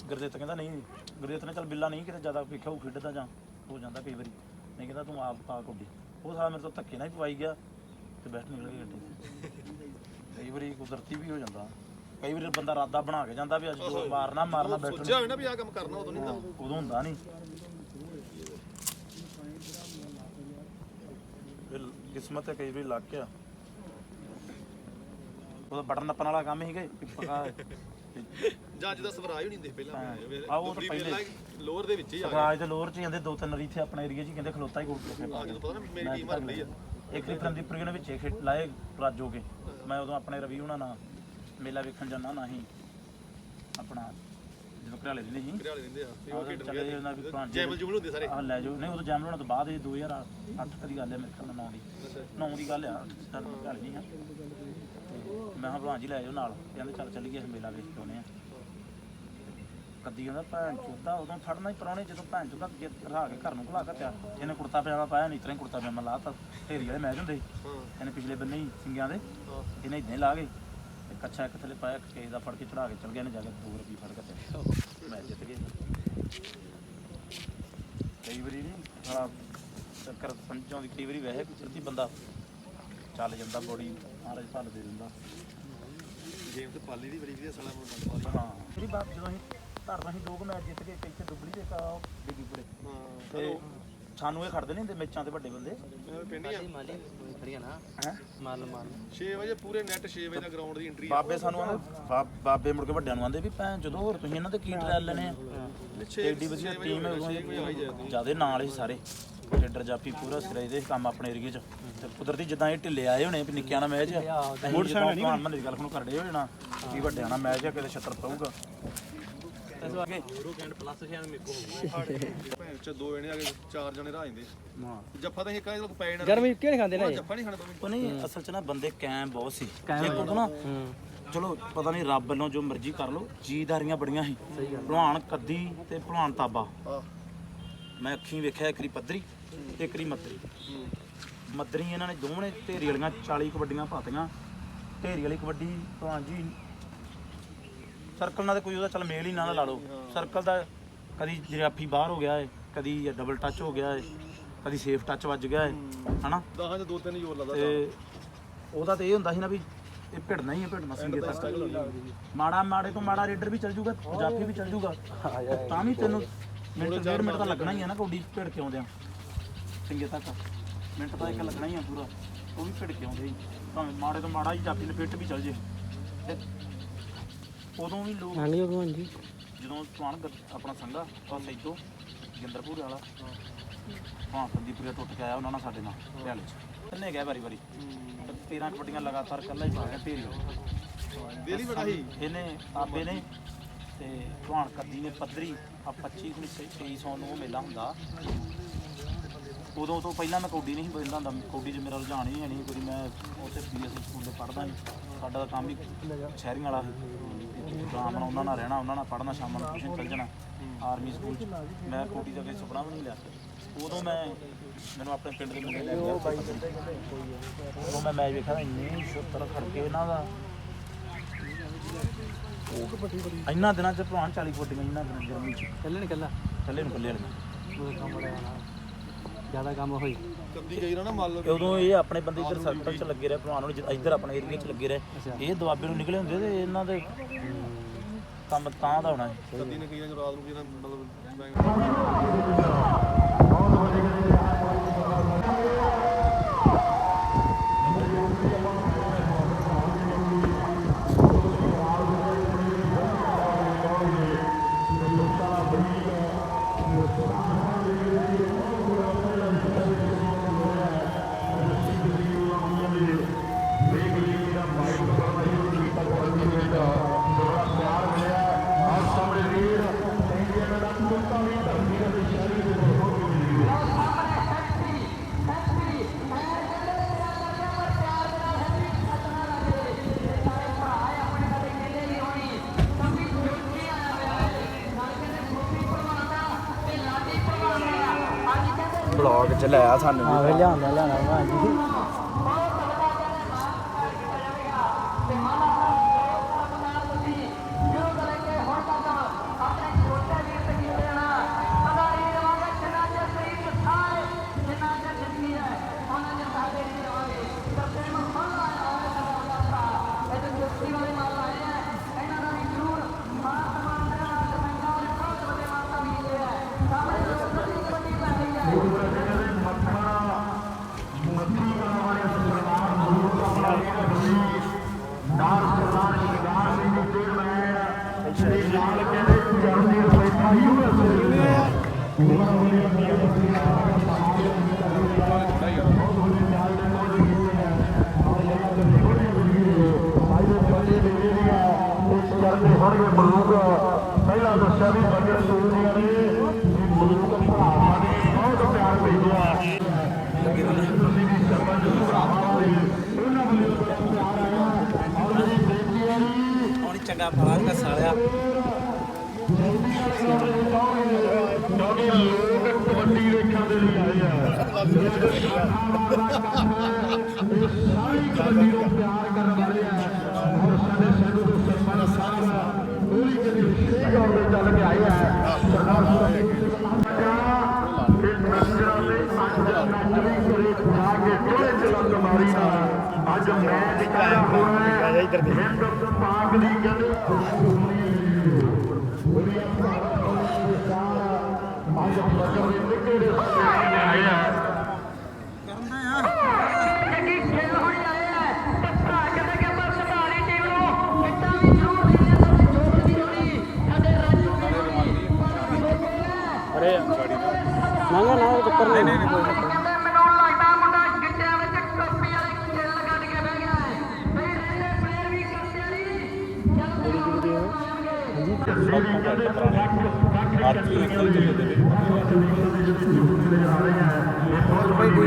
Speaker 2: ਗੁਰਦਿੱਤ ਕਹਿੰਦਾ ਨਹੀਂ ਗੁਰਦਿੱਤ ਨੇ ਚੱਲ ਬਿੱਲਾ ਨਹੀਂ ਕਿਤੇ ਜ਼ਿਆਦਾ ਵੇਖਿਆ ਉਹ ਖੇਡਦਾ ਜਾਂ ਹੋ ਜਾਂਦਾ ਕਈ ਵਾਰੀ। ਨਹੀਂ ਕਹਿੰਦਾ ਤੂੰ ਆਪ ਪਾ ਕੋਡੀ। ਉਹ ਸਾਲਾ ਮੇਰੇ ਤੋਂ ਧੱਕੇ ਨਾਲ ਹੀ ਪਵਾਈ ਗਿਆ ਤੇ ਬੈਠ ਨਿਕਲ ਗਈ ਗੱਡੀ। ਕਈ ਵਾਰੀ ਕੁਦਰਤੀ ਵੀ ਹੋ ਜਾਂਦਾ। ਕਈ ਵਾਰੀ ਬੰਦਾ ਰਾਦਾ ਬਣਾ ਕੇ ਜਾਂਦਾ ਵੀ ਅੱਜ ਮਾਰਨਾ ਮਾਰਨਾ ਬੈਠਣਾ
Speaker 1: ਸੋਚਿਆ ਹੋਵੇ ਨਾ ਵੀ ਆਹ ਕੰਮ ਕਰਨਾ ਉਦੋਂ ਨਹੀਂ ਤਾਂ
Speaker 2: ਉਦੋਂ ਹੁੰਦਾ ਨਹੀਂ ਫਿਰ ਕਿਸਮਤ ਹੈ ਕਈ ਵਾਰੀ ਲੱਗ ਗਿਆ ਉਹ ਬਟਨ ਨੱਪਣ ਵਾਲਾ ਕੰਮ ਸੀਗਾ ਕਿ ਪਕਾ
Speaker 1: ਜੱਜ ਦਾ ਸਵਰਾਜ ਹੀ ਨਹੀਂ ਹੁੰਦੇ ਪਹਿਲਾਂ।
Speaker 2: ਆਹ ਉਹ ਤਾਂ ਪਹਿਲੇ।
Speaker 1: ਲੋਅਰ ਦੇ ਵਿੱਚ ਹੀ ਆ ਗਿਆ
Speaker 2: ਸਵਰਾਜ ਤੇ ਲੋਅਰ ਚ ਜਾਂਦੇ ਦੋ ਤਿੰਨ ਰੀ ਇੱਥੇ ਆਪਣੇ ਏਰੀਆ 'ਚ ਕਹਿੰਦੇ ਖਲੋਤਾ ਹੀ ਕੋਲ। ਕੇ ਪਾ
Speaker 1: ਜਦੋਂ ਪਤਾ ਨਾ ਮੇਰੀ ਟੀਮ ਹਰ ਰਹੀ ਆ।
Speaker 2: ਇੱਕ ਰੀ ਪ੍ਰੰਦੀ ਪ੍ਰਗਣ ਵਿੱਚ ਖੇਡ ਲਾਏ ਰਾਜੋ ਕੇ। ਮੈਂ ਉਦੋਂ ਆਪਣੇ ਰਵੀ ਹੁਣਾਂ ਨਾਲ ਮੇਲਾ ਵੇਖਣ ਜਾਂਦਾ ਨਾ ਹੀ ਆਪਣਾ ਜਦੋਂ ਘਰਾਲੇ ਸੀ।
Speaker 1: ਘਰਿਆਲੇ ਰਹਿੰਦੇ ਆ ਤੇ ਉਹ
Speaker 2: ਆਹ
Speaker 1: ਖੇਡਣ
Speaker 2: ਚੱਲੇ ਉਹਨਾਂ ਦੀ ਭਾਂਜੀ
Speaker 1: ਜੈਮਲ ਜੁਮਲ ਹੁੰਦੇ ਸਾਰੇ।
Speaker 2: ਆਹ ਲੈ ਜਾਓ। ਨਹੀਂ ਉਦੋਂ ਜੈਮਲ ਹੋਣਾ ਤੋਂ ਬਾਅਦ ਇਹ 2008 ਦੀ ਗੱਲ ਹੈ ਮੇਰੇ ਖਿਆਲ ਨਾਲ 9 ਦੀ। 9 ਦੀ ਗੱਲ ਆ ਚੱਲ ਘਰ ਨਹੀਂ ਆ। ਤੇ ਮੈਂ ਹਾਂ ਭਾਂਜੀ ਲੈ ਜਾਓ ਨਾਲ। ਕਹਿੰਦੇ ਚੱਲ ਚੱਲੀਏ ਅਸੀਂ ਮੇਲਾ ਵੇਖ ਕੇ ਆਉਨੇ ਆ। ਕੱਦੀ ਕਹਿੰਦਾ ਭੈਣ ਚੋਦਾ ਉਦੋਂ ਫੜਨਾ ਹੀ ਪਰਾਉਣੇ ਜਦੋਂ ਭੈਣ ਚੋਦਾ ਰਹਾ ਕੇ ਘਰ ਨੂੰ ਘਲਾ ਕੇ ਇਹਨੇ ਕੁੜਤਾ ਪਜਾਮਾ ਪਾਇਆ ਨਹੀਂ ਤਰ੍ਹਾਂ ਕੁੜਤਾ ਪਜਾਮਾ ਲਾਤਾ ਢੇਰੀ ਵਾਲੇ ਮੈਚ ਹੁੰਦੇ ਇਹਨੇ ਪਿਛਲੇ ਬੰਨੇ ਹੀ ਸਿੰਗਿਆਂ ਦੇ। ਇਹਨੇ ਇਦਾਂ ਹੀ ਲਾ ਗਏ ਕੱਛਾ ਇੱਕ ਥੱਲੇ ਪਾਇਆ ਕੇਸ ਦਾ ਫੜ ਕੇ ਚੜਾ ਕੇ ਚਲ ਗਿਆ ਨੇ ਜਾ ਕੇ ਦੋ ਰੁਪਏ ਫੜ ਕੇ ਤੇ ਮੈਚ ਜਿੱਤ ਗਏ ਕਈ ਵਾਰੀ ਨਹੀਂ ਸਾਲਾ ਚੱਕਰ ਪੰਚਾਂ ਦੀ ਕਈ ਵਾਰੀ ਵੈਸੇ ਕੁਦਰਤੀ ਬੰਦਾ ਚੱਲ ਜਾਂਦਾ ਬੋਡੀ ਮਹਾਰਾਜ ਭੱਲ ਦੇ ਦਿੰਦਾ।
Speaker 1: ਗੇਮ ਤੇ ਪਾਲੀ ਦੀ ਬੜੀ ਵਧੀਆ ਸਾਲਾ ਮੁੰਡਾ ਪਾਲੀ।
Speaker 2: ਹਾਂ। ਜਿਹੜੀ ਬਾਤ ਜਦੋਂ ਅਸੀਂ ਧਰਨਾ ਸੀ ਦੋ ਕੁ ਮੈਚ ਜਿੱਤ ਕੇ ਇੱਥੇ ਦੁਬਲੀ ਦੇ ਕਾ ਡਿੱਗੀ ਪੜੇ
Speaker 1: ਹਾਂ।
Speaker 2: ਤੇ ਸਾਨੂੰ ਇਹ ਖੜਦੇ ਨਹੀਂ ਹੁੰਦੇ ਮੇਚਾਂ ਤੇ ਵੱਡੇ ਬੰਦੇ?
Speaker 1: ਪਿੰਡ ਹੀ ਆ।
Speaker 5: ਮਾਲੀ ਖੜੀਆਂ ਨਾ।
Speaker 2: ਹੈ?
Speaker 5: ਮਾਲ ਮਾਲ
Speaker 1: 6 ਵਜੇ ਪੂਰੇ ਨੈਟ 6 ਵਜੇ ਦਾ ਗਰਾਊਂਡ ਦੀ ਐਂਟਰੀ
Speaker 2: ਬਾਬੇ ਸਾਨੂੰ ਆਂਦੇ ਬਾ- ਬਾਬੇ ਮੁੜ ਕੇ ਵੱਡਿਆਂ ਨੂੰ ਆਂਦੇ ਵੀ ਭੈਣ ਜਦੋਂ ਹੋਰ ਤੁਸੀਂ ਇਹਨਾਂ ਤੇ ਕੀ ਟਰਾਇਲ ਲੈਣੇ ਆ?
Speaker 1: 6
Speaker 2: ਐਡੀ ਵਧੀਆ ਟੀਮ ਜਿਆਦੇ ਨਾਲ ਹੀ ਸਾਰੇ। ਰੇਡਰ ਜਾਪੀ ਪੂਰਾ ਸਿਰੇ ਦੇ ਕੰਮ ਆਪਣੇ ਏਰੀਏ 'ਚ। ਤੇ ਕੁਦਰਤੀ ਜਿੱਦਾਂ ਇਹ ਢਿੱਲੇ ਆਏ ਹੋਣੇ ਵੀ ਨਿੱਕਿਆਂ ਨਾਲ ਮੈਚ ਮੋੜ ਸਾਡਾ ਨਹੀਂ ਗੱਲ ਨੂੰ ਕਰਦੇ ਹੋ ਜਾਣਾ। ਵੀ ਵੱਡਿਆਂ ਨਾਲ ਮੈਚ ਆ ਕਿਤੇ ਛੱਤਰ ਪਊਗਾ।
Speaker 1: ਭੈਣ ਚ ਦੋ ਜਣੇ ਆ ਕੇ ਚਾਰ ਜਣੇ ਰਾਹ ਜਾਂਦੇ ਜੱਫਾ ਤਾਂ ਇਹ? ਕਾਹਦੇ ਲੋਕ ਪੈ ਜਾਣਾ
Speaker 5: ਗਰਮੀ ਕਿਹੜੇ ਖਾਂਦੇ ਨੇ
Speaker 1: ਜੱਫਾ ਨਹੀਂ ਖਾਣਾ ਤੂੰ?
Speaker 2: ਉਹ ਨਹੀਂ ਅਸਲ 'ਚ ਨਾ ਬੰਦੇ ਕੈਮ ਬਹੁਤ ਸੀ। ਜੇ ਕੋਈ ਨਾ ਚਲੋ ਪਤਾ ਨਹੀਂ ਰੱਬ ਵੱਲੋਂ ਜੋ ਮਰਜ਼ੀ ਕਰ ਲੋ ਜੀਦਾਰੀਆਂ ਬੜੀਆਂ ਸੀ। ਭਲਵਾਨ ਕੱਦੀ ਤੇ ਭਲਵਾਨ ਤਾਬਾ। ਮੈਂ ਅੱਖੀਂ ਵੇਖਿਆ ਇੱਕ ਰੀ ਪੱਧਰੀ ਤੇ ਇੱਕ ਰੀ ਮੱਤਰੀ ਮੱਦਰੀ ਇਹਨਾਂ ਨੇ ਦੋਵੇਂ ਢੇਰੀ ਵਾਲੀਆਂ 40 ਕਬੱਡੀਆਂ ਪਾਤੀਆਂ। ਢੇਰੀ ਵਾਲੀ ਕਬੱਡੀ ਭਲਵਾਨ ਜੀ ਸਰਕਲ ਨਾਲ ਤਾਂ ਕੋਈ ਉਹਦਾ ਚੱਲ ਮੇਲ ਹੀ ਨਾ ਲਾ ਲਓ। ਸਰਕਲ ਦਾ ਕਦੀ ਜਰਾਫੀ ਬਾਹਰ ਹੋ ਗਿਆ ਏ ਕਦੀ ਡਬਲ ਟੱਚ ਹੋ ਗਿਆ ਏ ਕਦੀ ਸੇਫ ਟੱਚ ਵੱਜ ਗਿਆ ਏ ਹਨਾ?
Speaker 1: ਦਹਾਂ ਚ ਦੋ ਤਿੰਨ ਜ਼ੋਰ ਲੱਗਦਾ
Speaker 2: ਤੇ ਉਹਦਾ ਤੇ ਇਹ ਹੁੰਦਾ ਸੀ ਨਾ ਵੀ ਇਹ ਭਿੜਨਾ ਹੀ ਹੈ ਭਿੜਨਾ ਸਿੰਘੇ ਤੱਕ ਮਾੜਾ ਮਾੜੇ ਤੋਂ ਮਾੜਾ ਰੇਡਰ ਵੀ ਚੱਲ ਜੂਗਾ ਜਾਫੀ ਵੀ ਚੱਲ ਜੂਗਾ। ਤਾਂ ਵੀ ਤੈਨੂੰ ਮਿੰਟ ਡੇਢ ਮਿੰਟ ਤਾਂ ਲੱਗਣਾ ਹੀ ਆ ਨਾ। ਕੌਡੀ ਭਿੜ ਕੇ ਆਉਂਦਿਆਂ। ਸਿੰਘੇ ਤੱਕ। ਮਿੰਟ ਤਾਂ ਇੱਕ ਲੱਗਣਾ ਹੀ ਆ ਪੂਰਾ। ਉਹ ਵੀ ਭਿੜ ਕੇ ਆਉਂਦੇ ਹੀ ਭਾਵੇਂ ਮਾੜੇ ਤੋਂ ਮਾੜਾ ਹੀ ਜਾਫੀ ਲਪੇਟ ਵੀ ਚੱਲ ਜੇ। ਉਦੋਂ ਵੀ ਲੋਕ
Speaker 5: ਹਾਂਜੀ ਭਗਵਾਨ ਜੀ।
Speaker 2: ਜਦੋਂ ਸਵਾਨ ਆਪਣਾ ਸੰਘਾ ਉਹ ਸੈਦੋ ਗਿੰਦਰਪੁਰ ਵਾਲਾ। ਹਾਂ ਸੰਦੀਪੁਰੀਆ ਟੁੱਟ ਕੇ ਆਇਆ ਉਹਨਾਂ ਨਾਲ ਸਾਡੇ ਨਾਲ ਪਿਆਲੇ ਚ। ਕਿੰਨੇ ਗਏ ਵਾਰੀ ਵਾਰੀ। 13 ਕਬੱਡੀਆਂ ਲਗਾਤਾਰ ਕੱਲਾ ਹੀ ਪਾ ਗਿਆ ਢੇਰੀ
Speaker 1: ਦੇਲੀ ਬੜਾ ਹੀ
Speaker 2: ਇਹਨੇ ਆਬੇ ਨੇ ਤੇ ਭਾਣ ਕੱਦੀ ਨੇ ਪੱਧਰੀ ਆ 25 ਕੁ 2300 ਨੂੰ ਉਹ ਮੇਲਾ ਹੁੰਦਾ। ਉਦੋਂ ਤੋਂ ਪਹਿਲਾਂ ਮੈਂ ਕੌਡੀ ਨਹੀਂ ਬੈਂਦਾ ਹੁੰਦਾ। ਕੌਡੀ 'ਚ ਮੇਰਾ ਰੁਝਾਨ ਹੀ ਹੈ ਨਹੀਂ। ਕੋਈ ਮੈਂ ਉੱਥੇ ਬੀਐਸਸੀ ਸਕੂਲ ਦੇ ਪੜ੍ਹਦਾ ਸੀ ਸਾਡਾ ਤਾਂ ਕੰਮ ਹੀ ਸ਼ਹਿਰੀਆਂ ਵਾਲਾ ਸੀ। ਆਰਾਮ ਨਾਲ ਉਹਨਾਂ ਨਾਲ ਰਹਿਣਾ ਉਹਨਾਂ ਨਾਲ ਪੜ੍ਹਨਾ ਸ਼ਾਮਾਂ ਨੂੰ ਟਿਊਸ਼ਨ ਚੱਲ ਜਾਣਾ ਆਰਮੀ ਸਕੂਲ 'ਚ। ਮੈਂ ਕੌਡੀ ਦਾ ਕੋਈ ਸੁਪਨਾ ਵੀ ਨਹੀਂ ਲਿਆ। ਉਦੋਂ ਮੈਂ ਮੈਨੂੰ ਆਪਣੇ ਪਿੰਡ ਦੇ ਮੁੰਡੇ ਲੈ ਗਿਆ ਉਦੋਂ ਮੈਂ ਮੈਚ ਵੇਖਿਆ ਇੰਨੀ ਸ਼ੁੱਤਰ ਕਰਕੇ ਇਹਨਾਂ ਦਾ। ਇੰਨਾ ਦਿਨਾਂ ਚ ਭਲਵਾਨ 40 ਫੁੱਟੀਆਂ ਇੰਨਾ ਦਿਨਾਂ ਗਰਮੀ ਚ।
Speaker 5: ਕੱਲੇ ਨਹੀਂ ਕੱਲਾ
Speaker 2: ਕੱਲੇ ਨੂੰ ਕੱਲੇ
Speaker 5: ਨਾ ਜ਼ਿਆਦਾ ਕੰਮ ਹੋਈ।
Speaker 1: ਕੰਦੀ ਗਈ ਨਾ ਨਾ ਮੰਨ ਲਓ
Speaker 2: ਤੇ ਉਦੋਂ ਇਹ ਆਪਣੇ ਬੰਦੇ ਇੱਧਰ ਸਰਕਲ ਚ ਲੱਗੇ ਰਹੇ ਭਲਵਾਨ ਨੂੰ ਇੱਧਰ ਆਪਣੇ ਏਰੀਏ ਚ ਲੱਗੇ ਰਹੇ। ਇਹ ਦੁਆਬੇ ਨੂੰ ਨਿਕਲੇ ਹੁੰਦੇ ਤੇ ਇਹਨਾਂ ਦੇ ਕੰਮ ਤਾਂ ਦਾ ਹੋਣਾ ਸੀ।
Speaker 1: ਕੰਦੀ ਨੇ ਕਈਆਂ ਨੂੰ ਰਾਤ ਨੂੰ ਇਹਨਾਂ ਮਤਲਬ ਮੈਂ
Speaker 2: ਬਲੌਗ ਚ ਲਿਆ ਸਾਨੂੰ
Speaker 5: ਹਾਂ ਵੇ ਲਿਆਉਂਦਾ ਲਿਆਣਾ ਭਗਵਾਨ ਜੀ
Speaker 6: ਪਹਿਲਾਂ ਦੱਸਿਆ ਵੀ ਬੰਦੇ ਸੂਰੀਆਂ ਨੇ ਮਲੂਕ ਭਰਾਵਾਂ ਨੇ ਬਹੁਤ ਪਿਆਰ ਭੇਜਿਆ ਤੁਸੀਂ ਵੀ ਸਰਪੰਚ ਭਰਾਵਾਂ ਦੇ ਉਹਨਾਂ ਵੱਲੋਂ ਬੜਾ ਪਿਆਰ ਆਇਆ ਔਰ ਮੇਰੀ ਬੇਨਤੀ ਹੈ ਜੀ
Speaker 2: ਹੁਣ ਚੰਗਾ ਪੜਾ ਦਾ ਸਾਲਿਆ।
Speaker 6: ਲੋਕ ਕਬੱਡੀ ਵੇਖਣ ਦੇ ਲਈ ਆਏ ਆ। ਇਹ ਸਾਰੀ ਕਬੱਡੀ ਨੂੰ ਪਿਆਰ ਕਰਨ ਵਾਲੇ ਆ ਔਰ ਸਾਡੇ ਸੰਧੂ ਦੇ ਸਰਪੰਚ ਸਾਹਿਬ ਉਹ ਵੀ ਕਿਤੇ ਵਿਸ਼ੇਸ਼ ਤੌਰ ਤੇ ਚੱਲ ਕੇ ਆਏ ਆ ਸਰਦਾਰ ਸੁਰਜੀਤ ਸਿੰਘ ਇਹ ਨੰਗਰਾਂ ਦੇ ਅੱਜ ਮੈਚ ਵੀ ਕਰੇ ਖੁਦਾ ਕੇ ਟੋਲੇ ਚ ਲੰਗ ਮਾਰੀ ਨਾ ਅੱਜ ਮੈਚ ਕਾਇਆ ਹੋਣਾ ਹੈ ਹਿੰਦ ਪਾਕ ਦੀ ਕਹਿੰਦੇ ਅੱਜ ਬਕਰ ਦੇ ਨਿੱਕੇ ਦੇ ਆਏ ਆ
Speaker 7: ਚੰਗੀ ਖੇਲ ਹੋਣੀ ਆਏ ਹੈ ਤੇ ਕਿ ਆਪਾਂ ਸੁਧਾਰੀ ਟੀਮ ਨੂੰ ਕਿੱਟਾਂ ਵੀ ਜ਼ਰੂਰ ਦੇਣੀਆਂ ਸਾਡੇ ਜੋਤ ਦੀ ਹੋਣੀ ਸਾਡੇ ਰਾਜੂ ਦੀ ਹੋਣੀ ਅਰੇ ਨਾਂਗਾ ਨਾ ਚੱਕਰ ਨਹੀਂ ਨਹੀਂ ਕੋਈ ਕਹਿੰਦੇ ਮੈਨੂੰ ਲੱਗਦਾ ਮੁੰਡਾ ਗਿੱਟਿਆਂ ਵਿੱਚ ਟੋਪੀ ਵਾਲੀ ਖੇਲ ਕੱਢ ਕੇ ਬਹਿ ਗਿਆ ਹੈ ਵੀ ਰਹਿੰਦੇ ਪਲੇਅਰ ਵੀ ਕਰਦੇ ਨਹੀਂ ਜਦ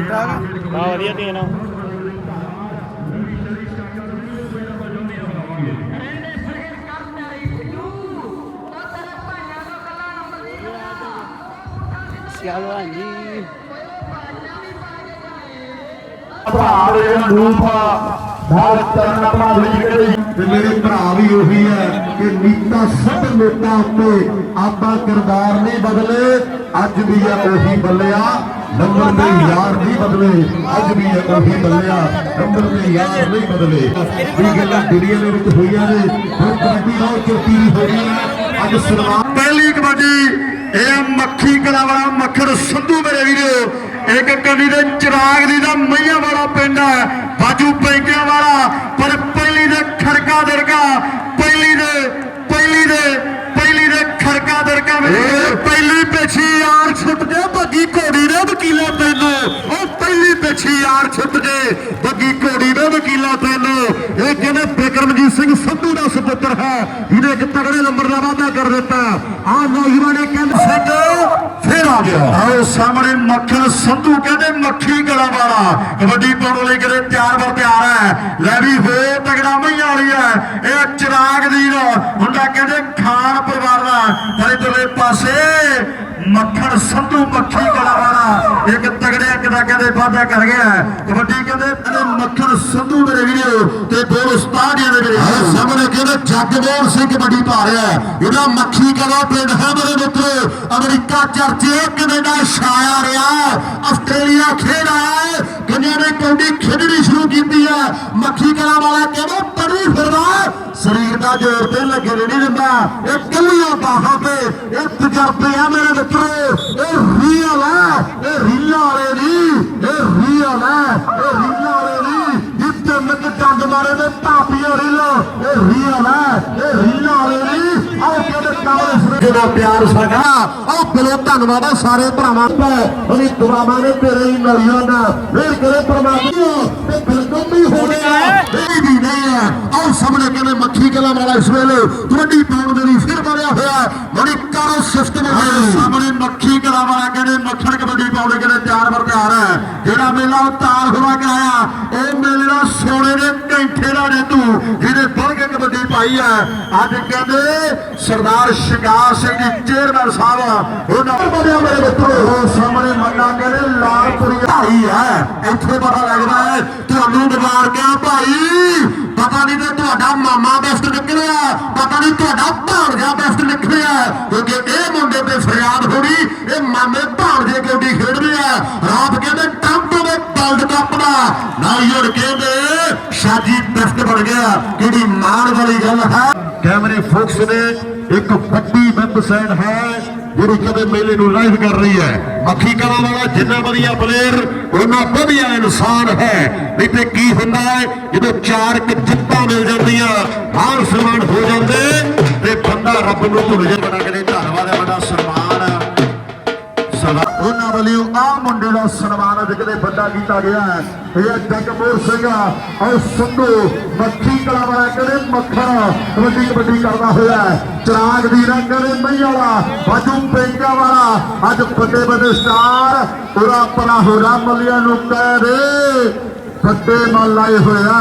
Speaker 7: ਤੱਕ
Speaker 5: ਹਾਂ ਵਧੀਆ ਟੀਮ ਆ।
Speaker 7: ਰਹਿੰਦੇ ਪਲੇਅਰ
Speaker 6: ਭਰਾ ਦੇ ਅਨੂਪਾ ਨਾਲ ਚਰਨ ਆਪਣਾ ਲਈ ਤੇ ਮੇਰੇ ਭਰਾ ਵੀ ਉਹੀ ਹੈ ਕਿ ਨੀਤਾ ਸਭ ਲੋਕਾਂ ਉੱਤੇ ਆਪਾਂ ਕਿਰਦਾਰ ਨਹੀਂ ਬਦਲੇ। ਅੱਜ ਵੀ ਹੈ ਉਹੀ ਬੱਲਿਆ। ਨੰਬਰ ਦੇ ਯਾਰ ਨਹੀਂ ਬਦਲੇ, ਅੱਜ ਵੀ ਹੈ ਬੱਲਿਆ ਨੰਬਰ ਦੇ ਯਾਰ ਨਹੀਂ ਬਦਲੇ। ਇਹ ਗੱਲਾਂ ਦੁਨੀਆ ਦੇ ਵਿੱਚ ਹੋਈਆਂ ਨੇ। ਹੁਣ ਕਬੱਡੀ ਬਹੁਤ ਚੋਟੀ ਦੀ ਹੋ ਗਈ ਅੱਜ ਸਨਮਾਨ ਪਹਿਲੀ ਕਬੱਡੀ, ਇਹ ਮੱਖੀ ਕਲਾ ਵਾਲਾ ਮੱਖਣ ਸੰਧੂ ਮੇਰੇ ਵੀਰੋ। ਇੱਕ ਕੰਨੀ ਦੇ ਚਿਰਾਗ ਦੀ ਦਾ ਮਈਆਂ ਵਾਲਾ ਪਿੰਡ ਹੈ। ਬਾਜੂ ਪੈਂਕਿਆਂ ਵਾਲਾ। ਪਰ ਪਹਿਲੀ ਦੇ ਖੜਕਾ ਦਰਗਾ ਪਹਿਲੀ ਦੇ ਪਹਿਲੀ ਦੇ ਪਹਿਲੀ ਦੇ ਖੜਕਾ ਦਰਗਾ ਵਿੱਚ। ਪਹਿਲੀ ਪਿੱਛੀ ਯਾਰ ਛੁੱਟ ਜੇ ਬੱਗੀ ਘੋੜੀ ਦੇ ਵਕੀਲਾ ਤੈਨੂੰ। ਉਹ ਪਹਿਲੀ ਪਿੱਛੀ ਯਾਰ ਛੁੱਟ ਜੇ ਬੱਗੀ ਘੋੜੀ ਦੇ ਵਕੀਲਾ ਤੈਨੂੰ। ਇਹ ਕਹਿੰਦੇ ਬਿਕਰਮਜੀਤ ਸਿੰਘ ਸੰਧੂ ਦਾ ਸੁਪੁੱਤਰ ਹੈ। ਜਿਹਨੇ ਇੱਕ ਤਗੜੇ ਨੰਬਰ ਦਾ ਵਾਅਦਾ ਕਰ ਦਿੱਤਾ। ਆ ਨੌਜਵਾਨ ਇਹ ਕਹਿੰਦੇ ਸਿੰਘ ਫੇਰ ਆ ਗਿਆ। ਆਓ ਸਾਹਮਣੇ ਮੱਖਣ ਸੰਧੂ ਕਹਿੰਦੇ ਮੱਖੀ ਗਲਾ ਵਾਲਾ। ਕਬੱਡੀ ਪਾਉਣ ਲਈ ਕਿਤੇ ਤਿਆਰ ਬਰ ਤਿਆਰ ਹੈ। ਲੈ ਵੀ ਹੋ ਤਗੜਾ ਮਈਆਂ ਵਾਲੀ ਹੈ। ਇਹ ਚਿਰਾਗ ਦੀ ਦਾ ਮੁੰਡਾ ਕਹਿੰਦੇ ਖਾਨ ਪਰਿਵਾਰ ਦਾ। ਪਰ ਇਧਰਲੇ ਪਾਸੇ ਮੱਖਣ ਸੰਧੂ ਮੱਖੀ ਗਲਾ ਵਾਲਾ ਇੱਕ ਤਗੜੇ ਇੱਕ ਦਾ ਕਹਿੰਦੇ ਵਾਅਦਾ ਕਰ ਗਿਆ ਕਬੱਡੀ ਕਹਿੰਦੇ ਮੱਖਣ ਸੰਧੂ ਮੇਰੇ ਵੀਡੀਓ ਤੇ ਦੋ ਉਸਤਾਦੀਆਂ ਦੇ ਮੇਰੇ ਸਾਹਮਣੇ ਕਹਿੰਦੇ ਜਗਮੋਹਨ ਸਿੰਘ ਕਬੱਡੀ ਪਾ ਰਿਹਾ। ਇਹਦਾ ਮੱਖੀ ਕਲਾ ਪਿੰਡ ਹੈ ਮੇਰੇ ਮਿੱਤਰੋ। ਅਮਰੀਕਾ ਚਰਚੇ ਕੈਨੇਡਾ ਛਾਇਆ ਰਿਹਾ। ਆਸਟ੍ਰੇਲੀਆ ਖੇਡ ਆਇਆ ਹੈ। ਨੇ ਕਬੱਡੀ ਖੇਡਣੀ ਸ਼ੁਰੂ ਕੀਤੀ ਹੈ ਮੱਖੀ ਕਲਾ ਵਾਲਾ ਕਹਿੰਦੇ ਪੜੀ ਫਿਰਦਾ। ਸਰੀਰ ਦਾ ਜ਼ੋਰ ਤੇ ਲੱਗੇ ਨਹੀਂ ਦਿੰਦਾ ਇਹ ਕੱਲੀਆਂ ਬਾਹਾਂ ਤੇ, ਇਹ ਤਜਰਬੇ ਆ ਮੇਰੇ ਮਿੱਤਰੋ। ਇਹ ਰੀਅਲ ਹੈ ਇਹ ਰੀਲਾਂ ਵਾਲੇ ਨਹੀਂ ਇਹ ਰੀਅਲ ਹੈ ਇਹ ਰੀਲਾਂ ਵਾਲੇ ਨਹੀਂ ਜਿੱਤੇ ਮਿੱਕ ਡੰਡ ਮਾਰੇ ਨੇ ਭਾਪੀਆਂ ਰੀਲਾਂ, ਇਹ ਰੀਅਲ ਹੈ ਇਹ ਰੀਲਾਂ ਵਾਲੇ ਨਹੀਂ ਆਓ ਕਹਿੰਦੇ ਕਾਮਰੇ ਜਿਹੜਾ ਪਿਆਰ ਸਾਡਾ ਆਓ ਬਿਲੋ ਧੰਨਵਾਦ ਆ ਸਾਰੇ ਭਰਾਵਾਂ ਦਾ। ਉਹਦੀ ਦੁਆਵਾਂ ਨੇ ਤੇਰੇ ਹੀ ਮਿਲੀਆਂ ਨਾ ਫੇਰ ਕਰੇ ਪਰਮਾਤਮਾ ਤੇ ਬਿਲਕੁਲ ਵੀ ਹੋਣੇ ਇਹ ਵੀ ਨਹੀਂ ਹੈ। ਆਓ ਸਾਹਮਣੇ ਕਹਿੰਦੇ ਮੱਖੀ ਕਲਾ ਵਾਲਾ ਇਸ ਵੇਲੇ। ਤੁਹਾਡੀ ਪਾਉਣ ਦੇ ਲਈ ਫਿਰ ਮਾਰਿਆ ਹੋਇਆ ਬੜੀ ਕਾਰੋ ਸਿਸਟਮ ਸਾਹਮਣੇ ਮੱਖੀ ਕਲਾ ਕਹਿੰਦੇ ਮੱਖਣ ਕਬੱਡੀ ਪਾਉਣ ਕਹਿੰਦੇ ਤਿਆਰ ਬਰ ਤਿਆਰ ਹੈ। ਜਿਹੜਾ ਮੇਲਾ ਉਹ ਤਾਰ ਕਰਾਇਆ ਉਹ ਮੇਲੇ ਦਾ ਸੋਨੇ ਦੇ ਕੈਂਠੇ ਦਾ ਨੇ ਤੂੰ ਬਣ ਕੇ ਕਬੱਡੀ ਪਾਈ ਹੈ। ਅੱਜ ਕਹਿੰਦੇ ਸਰਦਾਰ ਸ਼ਿਕਾਰ ਸਿੰਘ ਜੀ, ਚੇਅਰਮੈਨ ਸਾਹਿਬ, ਉਹਨਾਂ ਬੜਿਆ ਮੇਰੇ ਮਿੱਤਰੋ ਸਾਹਮਣੇ ਮੰਨਾ ਕਹਿੰਦੇ ਲਾਲਪੁਰੀ ਭਾਈ ਹੈ। ਇੱਥੇ ਪਤਾ ਲੱਗਦਾ ਹੈ, ਤੁਹਾਨੂੰ ਬਿਮਾਰ ਕਿਆ ਭਾਈ। ਪਤਾ ਨਹੀਂ ਤੇ ਤੁਹਾਡਾ ਮਾਮਾ ਬੈਸਟ ਨਿਕਲਿਆ, ਪਤਾ ਨਹੀਂ ਤੁਹਾਡਾ ਭਾਣਜਾ ਬੈਸਟ ਨਿਕਲਿਆ। ਕਿਉਂਕਿ ਇਹ ਮੁੰਡੇ ਤੇ ਫਰਿਆਦ ਹੋਣੀ ਇਹ ਮਾਮੇ ਭਾਣਜੇ ਕੌਡੀ ਖੇਡਦੇ ਆ। ਰਾਤ ਕਹਿੰਦੇ ਟੰਪ ਦੇ ਵਰਲਡ ਕੱਪ ਦਾ। ਨਾਈਰ ਕਹਿੰਦੇ ਸ਼ਾਜੀ ਬੈਸਟ ਬਣ ਗਿਆ। ਕਿਹੜੀ ਮਾਣ ਵਾਲੀ ਗੱਲ ਹੈ? ਕੈਮਰੇ ਫੋਕਸ ਨੇ, ਇੱਕ ਵੱਡੀ ਵੈਬਸਾਈਟ ਹੈ। ਜਿਹੜੀ ਕਦੇ ਮੇਲੇ ਨੂੰ ਲਾਈਵ ਕਰ ਰਹੀ ਹੈ। ਮੱਖੀ ਕਲਾਂ ਵਾਲਾ ਜਿੰਨਾ ਵਧੀਆ ਪਲੇਅਰ ਉਹਨਾਂ ਵਧੀਆ ਇਨਸਾਨ ਹੈ। ਨਹੀਂ ਤੇ ਕੀ ਹੁੰਦਾ ਹੈ? ਜਦੋਂ ਚਾਰ ਕੁ ਜਿੱਤਾਂ ਮਿਲ ਜਾਂਦੀਆਂ ਮਾਨ ਸਨਮਾਨ ਹੋ ਜਾਂਦੇ ਤੇ ਬੰਦਾ ਰੱਬ ਨੂੰ ਭੁੱਲ ਜਾਂਦਾ ਬੜਾ ਕਦੇ ਧੰਨਵਾਦ ਹੈ ਬੜਾ ਸਨਮਾਨ। ਸਦਾ ਉਹਨਾਂ ਵੱਲੋਂ ਆ ਮੁੰਡੇ ਦਾ ਸਨਮਾਨ ਅੱਜ ਵੱਡਾ ਕੀਤਾ ਗਿਆ ਹੈ। ਇਹ ਜਗਮੋਹਨ ਸਿੰਘ ਔਰ ਸੰਧੂ ਮੱਖੀ ਕਲਾ ਵਾਲਾ ਕਹਿੰਦੇ ਮੱਖਣ ਕਬੱਡੀ ਕਬੱਡੀ ਕਰਦਾ ਹੋਇਆ ਹੈ। ਚਰਾਗ ਦੀ ਰੰਗ ਕਹਿੰਦੇ ਮਈ ਵਾਲਾ, ਬਾਜੂ ਪੈਂਕਾ ਵਾਲਾ। ਅੱਜ ਵੱਡੇ ਵੱਡੇ ਸਟਾਰ ਪੂਰਾ ਪਰਾ ਹੋਰਾ ਮੱਲਿਆਂ ਨੂੰ ਕਹਿ ਦੇ। ਵੱਡੇ ਮਨ ਲਾਏ ਹੋਇਆ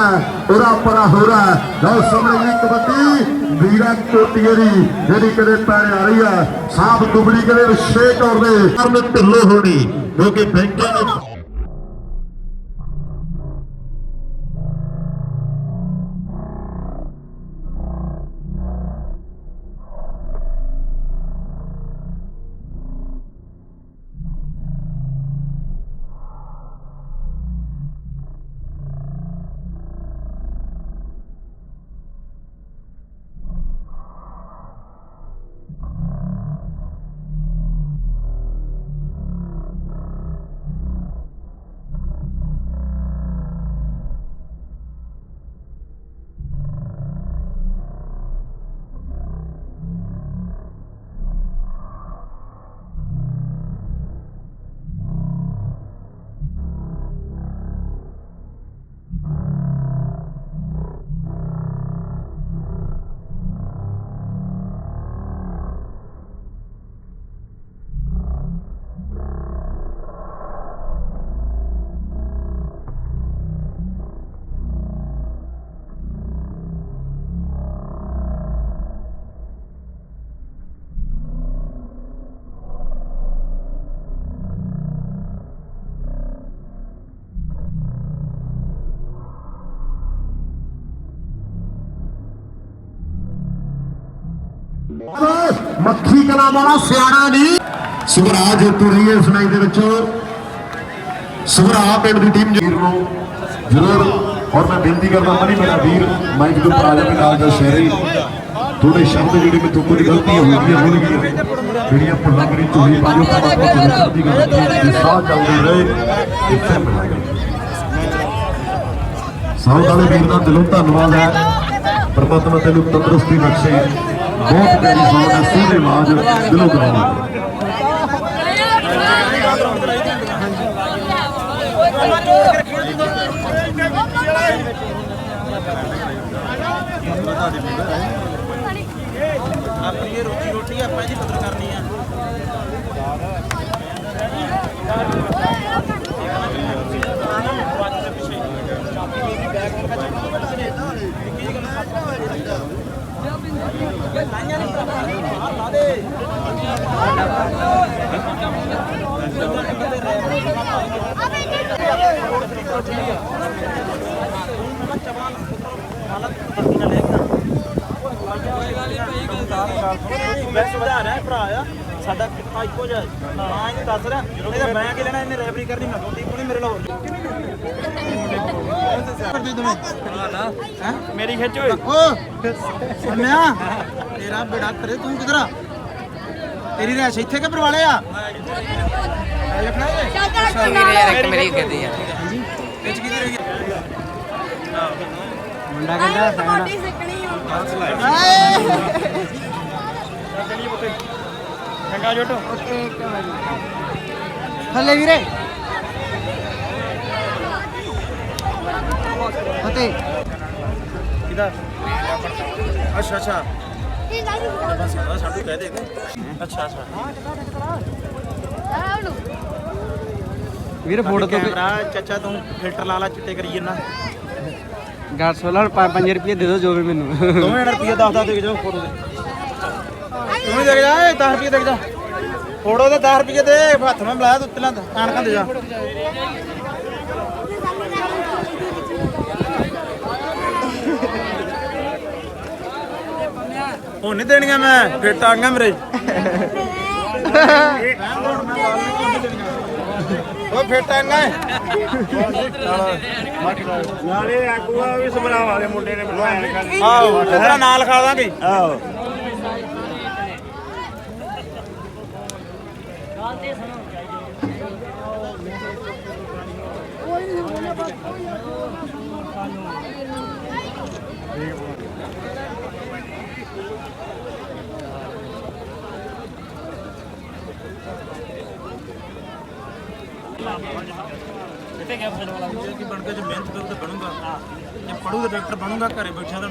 Speaker 6: ਉਰਾ ਪਰਾ ਹੋਰਾ ਲਓ ਸਾਹਮਣੇ ਵੀ ਕਬੱਡੀ ਵੀਰਾ ਕੋਟੀਏ ਦੀ ਜਿਹੜੀ ਕਦੇ ਪੈਰ ਆ ਰਹੀ ਹੈ ਸਾਫ਼ ਦੁਬੜੀ ਕਦੇ ਵਿਸ਼ੇਕ ਤੌਰ ਦੇ ਕਰਨ ਢਿੱਲੋ ਹੋਣੀ ਕਿਉਂਕਿ ਬੈਂਕਾਂ ਨੇ ਕਲਾ ਵਾਲਾ ਸਿਆਣਾ ਨਹੀਂ ਸੁਭਰਾਜ ਜੇਤੂ ਰਹੀ ਹੈ ਇਸ ਮੈਚ ਦੇ ਵਿੱਚ। ਸੁਭਰਾ ਪਿੰਡ ਦੀ ਟੀਮ ਵੀਰ ਨੂੰ ਜ਼ਰੂਰ। ਔਰ ਮੈਂ ਬੇਨਤੀ ਕਰਦਾ ਮਨੀ ਮੇਰਾ ਵੀਰ ਮਾਈਕ ਦੇ ਉੱਪਰ ਆ ਜਾਵੇ ਨਾਲ ਦਾ ਸ਼ਹਿਰੀ। ਥੋੜੇ ਸ਼ਬਦ ਜਿਹੜੇ ਮੈਨੂੰ ਕੁਝ ਗਲਤੀਆਂ ਹੋਈਆਂ ਹੋਣਗੀਆਂ ਜਿਹੜੀਆਂ ਭੁੱਲਾਂ ਮੇਰੀ ਝੋਲੀ ਪਾਜੋ ਪਰਮਾਤਮਾ ਤੇਰੀ ਸ਼ਬਦੀ ਗੱਲ ਤੇ ਸਾਹ ਚੱਲਦੇ ਰਹੇ ਇੱਥੇ ਸਾਊਂਡ ਵਾਲੇ ਵੀਰ ਦਾ ਦਿਲੋਂ ਧੰਨਵਾਦ ਹੈ। ਪਰਮਾਤਮਾ ਤੈਨੂੰ ਤੰਦਰੁਸਤੀ ਬਖਸ਼ੇ। ਬਹੁਤ ਪਿਆਰੀ ਸਾਊਂਡ ਹੈ ਸੋਹਣੇ ਆਵਾਜ਼ ਦਿਲੋਂ ਗਾਉਂਦਾ
Speaker 2: ਆਪਣੀ ਇਹ ਰੋਟੀ ਰੋਟੀ ਆਪਾਂ ਜੀ ਕਦਰ ਕਰਨੀ ਆ ਬੈਸਟ ਵਧਾ ਰਿਹਾ ਭਰਾ ਆ। ਸਾਡਾ ਕਿੱਥਾ ਇੱਕੋ ਜਿਹਾ ਹਾਂ। ਇਹ ਦੱਸ ਰਿਹਾ ਨਹੀਂ ਤਾਂ ਮੈਂ ਕਿ ਲੈਣਾ ਇਹਨੇ ਰੈਫਰੀ ਕਰਨੀ ਮੈਂ ਕੋਈ ਕੋਈ ਮੇਰੇ ਨਾਲ ਹੋਰ ਮੇਰੀ ਖਿੱਚ ਓਏ। ਓ ਸੁਣਿਆ ਤੇਰਾ ਬੇੜਾ ਕਰੇ ਤੂੰ ਕਿਧਰ ਆ? ਤੇਰੀ ਰਹਿਸ਼ ਇੱਥੇ ਕਿ ਪਰਵਾਲੇ ਆ? ਇਹ
Speaker 8: ਵੀਰੇ ਯਾਰ ਇੱਕ ਮੇਰੀ ਕਹਦੀ ਆ
Speaker 2: ਖਿੱਚ ਕਿਧਰ ਰਹੀ
Speaker 8: ਬੋਡੀ ਸਿੱਕਣੀ
Speaker 2: ਚੰਗਾ ਜੋਟੋ।
Speaker 8: ਥੱਲੇ ਵੀਰੇ। ਫਤੇ
Speaker 2: ਕਿਦਾ? ਅੱਛਾ ਅੱਛਾ। ਬਸ ਆ ਸਾਡੂ ਕਹਿ ਦੇ ਅੱਛਾ ਅੱਛਾ।
Speaker 8: ਵੀਰੇ ਫੋਟੋ ਤੋਂ
Speaker 2: ਕੈਮਰਾ ਚਾਚਾ ਤੂੰ ਫਿਲਟਰ ਲਾ ਲਾ ਚਿੱਟੇ ਕਰੀ ਜੰਨਾ
Speaker 8: ਗੱਲ 16 5 ਰੁਪਏ ਦੇ ਦਿਓ ਜੋ ਵੀ ਮੈਨੂੰ।
Speaker 2: ਦੋਵੇਂ ਰੁਪਏ 10 10 ਦੇ ਜਾਓ ਫੋਟੋ ਦੇ। ਤੂੰ ਵੀ ਦੇ ਜਾ 10 ਰੁਪਏ ਦੇ ਜਾ। ਫੋਟੋ ਦੇ 10 ਰੁਪਏ ਦੇ ਹੱਥ ਮੈਂ ਬੁਲਾਇਆ ਤੂੰ ਤਿਲਾਂ ਆਣਕਾਂ ਦੇ ਜਾ। ਉਹ ਨਹੀਂ ਦੇਣੀਆਂ ਮੈਂ ਫਿਰ ਟਾਂਗਾ ਮੇਰੇ। ਉਹ ਫਿਰ ਟਾਂਗਾ
Speaker 4: ਨਾਲੇ ਆਗੂਆ ਵੀ ਸਮਰਾ ਵਾਲੇ ਮੁੰਡੇ ਨੇ ਬਣਾਇਆ
Speaker 2: ਆਹੋ ਤੇਰਾ ਨਾਂ ਲਿਖਾ ਦਾਂਗੇ।
Speaker 4: ਆਹੋ।
Speaker 2: ਕੀ ਬਣ ਕੇ ਜੇ ਮਿਹਨਤ ਕਰੂ ਬਣੂਗਾ ਜੇ ਪੜੂ ਡਾਕਟਰ ਬਣੂਗਾ ਘਰੇ ਬੈਠਾ ਤਾਂ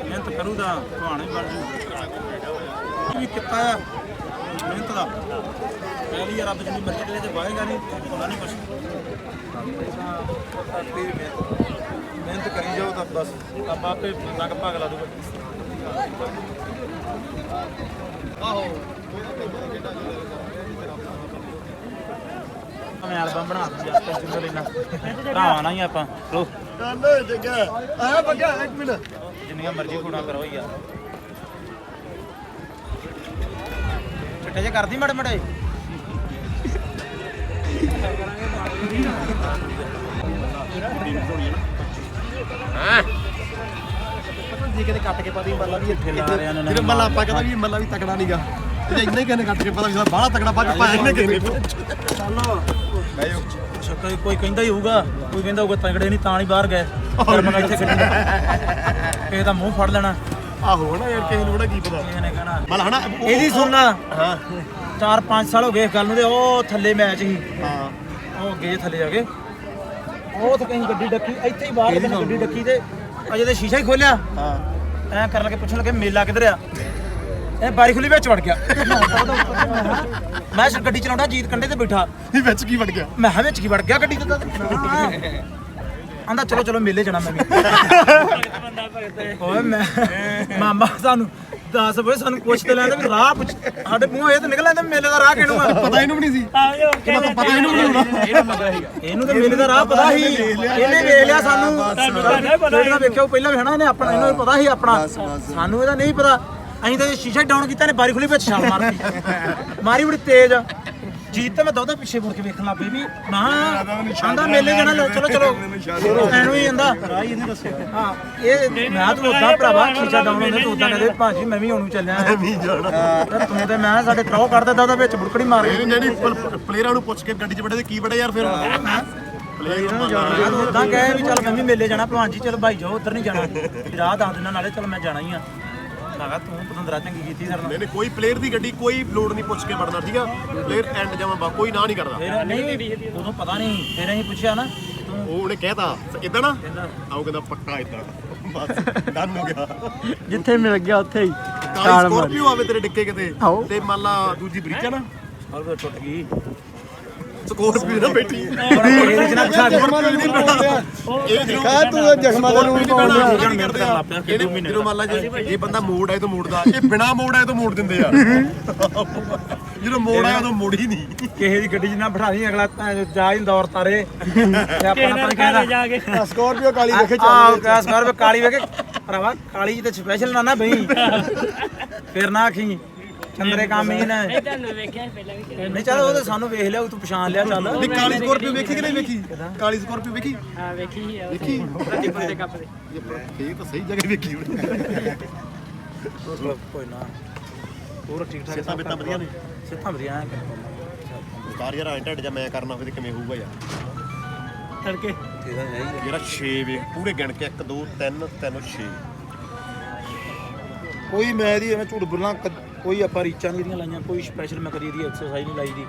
Speaker 2: ਮਿਹਨਤ ਕਰੂ ਤਾਂ ਬਣ ਜੂ ਵੀ ਕੀਤਾ ਆ ਮਿਹਨਤ ਦਾ ਪਹਿਲੀ ਰੱਬ ਜਿੰਨੀ ਮਰਜ਼ੀ ਦੇ ਤੇ ਵਾਹੇਗਾ ਨਹੀਂ ਹੁੰਦਾ ਨਹੀਂ ਕੁਛ ਮਿਹਨਤ ਕਰੀ ਜਾਓ ਤਾਂ ਬਸ ਆਪਾਂ ਆਪੇ ਨਗ ਭਾਗ ਲਾ ਦੂਗਾ ਮੈਂ ਐਲਬਮ ਬਣਾ ਦਿੱਤੀ ਆਪਾਂ ਜਿੰਦਰ ਲੈਣਾ ਭਰਾਵਾਂ ਨਾਲ ਹੀ ਆਪਾਂ। ਲੋ
Speaker 4: ਕੰਨ ਜੱਗਾ ਆ ਬੱਗਾ ਇੱਕ ਮਿੰਟ।
Speaker 2: ਜਿੰਨੀਆਂ ਮਰਜ਼ੀ ਫੋਟੋਆਂ ਕਰੋ ਯਾਰ ਛੱਟੇ ਜੇ ਕਰਦੀ ਮੜੇ ਮੜੇ।
Speaker 1: ਜੀ ਕਿਤੇ ਕੱਟ ਕੇ ਪਤਾ ਮੱਲਾ ਵੀ ਇੱਥੇ
Speaker 2: ਲਾ ਰਿਆ ਨੇ
Speaker 1: ਫਿਰ ਮੱਲਾ ਆਪਾਂ ਕਹਿੰਦਾ ਵੀ ਮੱਲਾ ਵੀ ਤਕੜਾ ਨਹੀਂਗਾ ਤੇ ਇੰਨਾ ਹੀ ਕਹਿੰਦੇ ਕੱਟ ਕੇ ਪਤਾ ਵੀ ਸਾਲਾ ਬਾਹਲਾ ਤਕੜਾ ਪੱਗ ਪਾਇਆ ਇਹਨੇ ਕਿਤੇ
Speaker 2: ਕੋਈ ਕਹਿੰਦਾ ਹੀ ਹੋਊਗਾ। ਕੋਈ ਕਹਿੰਦਾ ਹੋਊਗਾ ਤਗੜੇ ਨਹੀਂ ਤਾਂ ਨਹੀਂ ਬਾਹਰ ਗਏ। ਕਰਮ ਨਾਲ ਇੱਥੇ ਖੇਡਣ ਕਿਸੇ ਦਾ ਮੂੰਹ ਫੜ ਲੈਣਾ।
Speaker 1: ਆਹੋ ਨਾ ਯਾਰ ਕਿਸੇ ਨੂੰ ਬੜਾ ਕੀ ਪਤਾ।
Speaker 2: ਕਿਸੇ ਨੇ ਕਹਿਣਾ।
Speaker 1: ਮੱਲਾ ਹਨਾ
Speaker 2: ਇਹਦੀ ਸੁਣਨਾ
Speaker 1: ਹਾਂ।
Speaker 2: 4-5 ਸਾਲ ਹੋ ਗਏ ਇਸ ਗੱਲ ਨੂੰ ਤੇ ਉਹ ਥੱਲੇ ਮੈਚ ਸੀ।
Speaker 1: ਹਾਂ।
Speaker 2: ਉਹ ਗਏ ਥੱਲੇ ਜਾ ਕੇ। ਉਹ ਤੇ ਕਹੀਂ ਗੱਡੀ ਡੱਕੀ ਇੱਥੇ ਹੀ ਬਾਹਰ ਗੱਡੀ ਡੱਕੀ ਤੇ ਅਜੇ ਤੇ ਸ਼ੀਸ਼ਾ ਹੀ ਖੋਲਿਆ
Speaker 1: ਹਾਂ।
Speaker 2: ਐ ਕਰਨ ਲੱਗੇ ਪੁੱਛਣ ਲੱਗੇ ਮੇਲਾ ਕਿੱਧਰ ਆ? ਇਹ ਬਾਰੀ ਖੁੱਲੀ ਵਿੱਚ ਵੜ ਗਿਆ। ਮੈਂ ਸ਼ ਗੱਡੀ ਚਲਾਉਂਦਾ ਜੀਤ ਕੰਡੇ ਤੇ ਬੈਠਾ।
Speaker 1: ਇਹ ਵਿੱਚ ਕੀ ਵੜ ਗਿਆ?
Speaker 2: ਮੈਂ ਕਿਹਾ ਵਿੱਚ ਕੀ ਵੜ ਗਿਆ ਗੱਡੀ ਤੇ ਤਾਂ? ਆਂਦਾ ਚਲੋ ਚਲੋ ਮੇਲੇ ਜਾਣਾ ਮੈਂ ਵੀ। ਓਏ ਮੈਂ ਮਾਮਾ ਸਾਨੂੰ ਦੱਸ ਬਈ ਸਾਨੂੰ ਪੁੱਛ ਤੇ ਲੈਂਦੇ ਵੀ ਰਾਹ ਪੁੱਛ। ਸਾਡੇ ਮੂੰਹ ਇਹ ਤਾਂ ਨਿਕਲ ਆਂਦੇ ਮੇਲੇ ਦਾ ਰਾਹ ਕਿਹਨੂੰ ਆ?
Speaker 1: ਪਤਾ ਇਹਨੂੰ ਵੀ ਨਹੀਂ ਸੀ। ਕਿਹਨੂੰ ਪਤਾ ਇਹਨੂੰ ਵੀ ਨਹੀਂ ਹੋਣਾ।
Speaker 2: ਇਹਨੂੰ ਤਾਂ ਮੇਲੇ ਦਾ ਰਾਹ ਪਤਾ ਸੀ ਇਹਨੇ ਵੇਖ ਲਿਆ ਸਾਨੂੰ। ਖੇਡਣਾ ਵੇਖਿਆ ਉਹ ਪਹਿਲਾਂ ਵੀ ਹਨਾ ਇਹਨੇ ਆਪਣਾ ਇਹਨੂੰ ਪਤਾ ਸੀ ਆਪਣਾ। ਸਾਨੂੰ ਇਹਦਾ ਨਹੀਂ ਪਤਾ। ਅਸੀਂ ਤਾਂ ਸ਼ੀਸ਼ਾ ਡਾਊਨ ਕੀਤਾ ਨੇ ਬਾਰੀ ਖੁੱਲੀ ਵਿੱਚ ਛਾਲ ਮਾਰਤੀ। ਮਾਰੀ ਬੜੀ ਤੇਜ਼। ਜੀਤ ਤੇ ਮੈਂ ਦੋਦਾ ਪਿੱਛੇ ਮੁੜ ਕੇ ਵੇਖਣ ਲੱਗ ਪਈ ਵੀ ਨਾ ਆਂਦਾ ਮੇਲੇ ਜਾਣਾ ਚਲੋ ਚਲੋ। ਐਨੂੰ ਹੀ ਆਂਦਾ। ਹਾਂ ਇਹ ਮੈਂ ਤਾਂ ਉਦਾਂ ਭਰਾਵਾ ਸ਼ੀਸ਼ਾ ਡਾਊਨ ਹੁੰਦਾ ਤੂੰ ਉਦਾਂ ਕਹਿੰਦੇ ਭਾਜੀ ਮੈਂ ਵੀ ਉਹਨੂੰ ਚੱਲਿਆ ਮੈਂ ਵੀ ਜਾਣਾ। ਤੂੰ ਤੇ ਮੈਂ ਸਾਡੇ ਟਰੋ ਕਰ ਦਿੰਦਾ ਉਹਦਾ ਵਿੱਚ ਬੁੜਕੜੀ ਮਾਰ
Speaker 9: ਇਹ ਜਿਹੜੀ ਪਲੇਅਰਾਂ ਨੂੰ ਪੁੱਛ ਕੇ ਗੱਡੀ 'ਚ ਬੜੇ ਤੇ ਕੀ ਬੜੇ ਯਾਰ ਫਿਰ? ਪਲੇਅਰ ਨੂੰ
Speaker 2: ਮੈਂ ਤਾਂ ਉਦਾਂ ਕਹੇ ਵੀ ਚੱਲ ਮੈਂ ਵੀ ਮੇਲੇ ਜਾਣਾ ਭਲਵਾਨ ਜੀ ਚਲ ਭਾਈ ਜਾਓ ਉਧਰ ਨਹੀਂ ਜਾਣਾ। ਰਾਹ ਦੱਸ ਨਾਲੇ ਚਲ ਮੈਂ ਜਾਣਾ ਹੀ ਆ। ਮੈਂ ਕਿਹਾ ਤੂੰ ਪਤੰਦਰਾ ਚੰਗੀ ਕੀਤੀ ਸਾਡੇ ਨਾਲ।
Speaker 9: ਨਹੀਂ ਨਹੀਂ ਕੋਈ ਪਲੇਅਰ ਦੀ ਗੱਡੀ ਕੋਈ ਲੋਡ ਨਹੀਂ ਪੁੱਛ ਕੇ ਵੜਨਾ ਠੀਕ ਆ? ਪਲੇਅਰ ਐਂਡ ਜਾਵਾਂ ਬਾ ਕੋਈ ਨਾ ਨਹੀਂ ਕਰਦਾ।
Speaker 2: ਫਿਰ ਨਹੀਂ ਉਦੋਂ ਪਤਾ ਨਹੀਂ ਫਿਰ ਅਸੀਂ ਪੁੱਛਿਆ ਨਾ ਤੂੰ
Speaker 9: ਉਹ ਉਹਨੇ ਕਹਿਤਾ ਇਦਾਂ ਨਾ? ਆਉ ਕਹਿੰਦਾ ਪੱਕਾ ਇਦਾਂ। ਬਸ ਡਨ ਹੋ ਗਿਆ।
Speaker 8: ਜਿੱਥੇ ਮਿਲ ਗਿਆ ਉੱਥੇ ਹੀ
Speaker 9: ਕਾਲੀ ਸਕੋਰਪੀਓ ਆਵੇ ਤੇਰੇ ਡਿੱਕੇ ਕਿਤੇ। ਤੇ ਮੰਨ ਲਾ ਦੂਜੀ ਬ੍ਰਿਜ ਆ ਨਾ।
Speaker 2: ਹਲ ਫਿਰ ਟੁੱਟ ਗਈ।
Speaker 9: ਸਕੋਰਪੀਓ ਨਾ ਬੈਠੀ।
Speaker 2: ਇਹ ਜਨਾ ਬਿਠਾ ਕੇ
Speaker 9: ਇਹ ਦੇਖਾ ਤੂੰ ਜਖਮਾਂ ਦਾ ਰੂਪ ਪਾਉਂਦਾ? ਇਹਨੇ ਜਦੋਂ ਮੰਨ ਲਾ ਜੇ ਇਹ ਬੰਦਾ ਮੋੜ ਆਏ ਤਾਂ ਮੋੜਦਾ। ਇਹ ਬਿਨਾ ਮੋੜ ਆਏ ਤਾਂ ਮੋੜ ਦਿੰਦੇ ਆ। ਜਦੋਂ ਮੋੜ ਆਇਆ ਤਾਂ ਮੋੜ ਹੀ ਨਹੀਂ।
Speaker 2: ਕਿਸੇ ਦੀ ਗੱਡੀ 'ਚ ਨਾ ਬਿਠਾ ਦੀ ਅਗਲਾ ਜਾ ਹੀ ਦੌਰ ਤਾਰੇ। ਤੇ ਆਪਣਾ ਆਪਣਾ ਕਹਿੰਦਾ
Speaker 5: ਜਾ ਕੇ।
Speaker 9: ਸਕੋਰਪੀਓ ਕਾਲੀ
Speaker 2: ਵੇਖੇ ਚੱਲ ਆ। ਸਕਾਰ ਕਾਲੀ ਵੇਖੇ। ਭਰਾਵਾ ਕਾਲੀ ਜੀ ਤੇ ਸਪੈਸ਼ਲ ਨਾ ਨਾ ਬਈ। ਫਿਰ ਨਾ ਆਖੀ। ਚੰਦਰੇ ਕੰਮ ਹੀ ਨਾ
Speaker 5: ਤੁਹਾਨੂੰ ਵੇਖਿਆ ਸੀ ਪਹਿਲਾਂ ਵੀ
Speaker 2: ਨਹੀਂ ਚੱਲ ਉਹ ਤਾਂ ਸਾਨੂੰ ਵੇਖ ਲਿਆ ਤੂੰ ਪਛਾਣ ਲਿਆ ਚੱਲ।
Speaker 9: ਨਹੀਂ ਕਾਲੀ ਸਕੋਰਪੀਓ ਵੇਖੀ ਕਿ ਨਹੀਂ ਵੇਖੀ? ਕਾਲੀ ਸਕੋਰਪੀਓ ਵੇਖੀ?
Speaker 5: ਹਾਂ ਵੇਖੀ ਸੀ ਉਹ
Speaker 9: ਵੇਖੀ?
Speaker 5: ਟਿੱਪਰ ਦੇ ਕੱਪ ਦੇ।
Speaker 9: ਇਹ ਤਾਂ ਸਹੀ ਜਗ੍ਹਾ ਵੇਖੀ ਉਹਨੇ
Speaker 2: ਕੋਈ ਨਾ। ਹੋਰ ਠੀਕ ਠਾਕ?
Speaker 9: ਸਿਹਤਾਂ ਬਿੱਤਾਂ ਵਧੀਆ ਨੇ?
Speaker 2: ਸਿੱਧਾ ਵਧੀਆ ਐਂ
Speaker 9: ਕਾਰ ਯਾਰ ਐਂ ਢੱਡ ਜਾ ਮੈਂ ਕਰਨਾ ਫਿਰ ਕਿਵੇਂ ਹੋਊਗਾ ਯਾਰ?
Speaker 5: ਤੜਕੇ।
Speaker 2: ਤੇਰਾ ਹੈ ਹੀ।
Speaker 9: ਜਿਹੜਾ 6 ਵੇ ਪੂਰੇ ਗਿਣ ਕੇ 1 2 3 3 6
Speaker 2: ਕੋਈ ਮੈਂ ਇਹਦੀ ਐਵੇਂ ਝੂਠ ਬੋਲਾਂ ਕੋਈ ਆਪਾਂ ਰੀਚਾਂ ਨਹੀਂ ਇਹਦੀਆਂ ਲਾਈਆਂ ਕੋਈ ਸਪੈਸ਼ਲ ਮੈਂ ਕਦੀ ਇਹਦੀ ਐਕਸਰਸਾਈਜ਼ ਨਹੀਂ ਲਾਈ ਦੀ।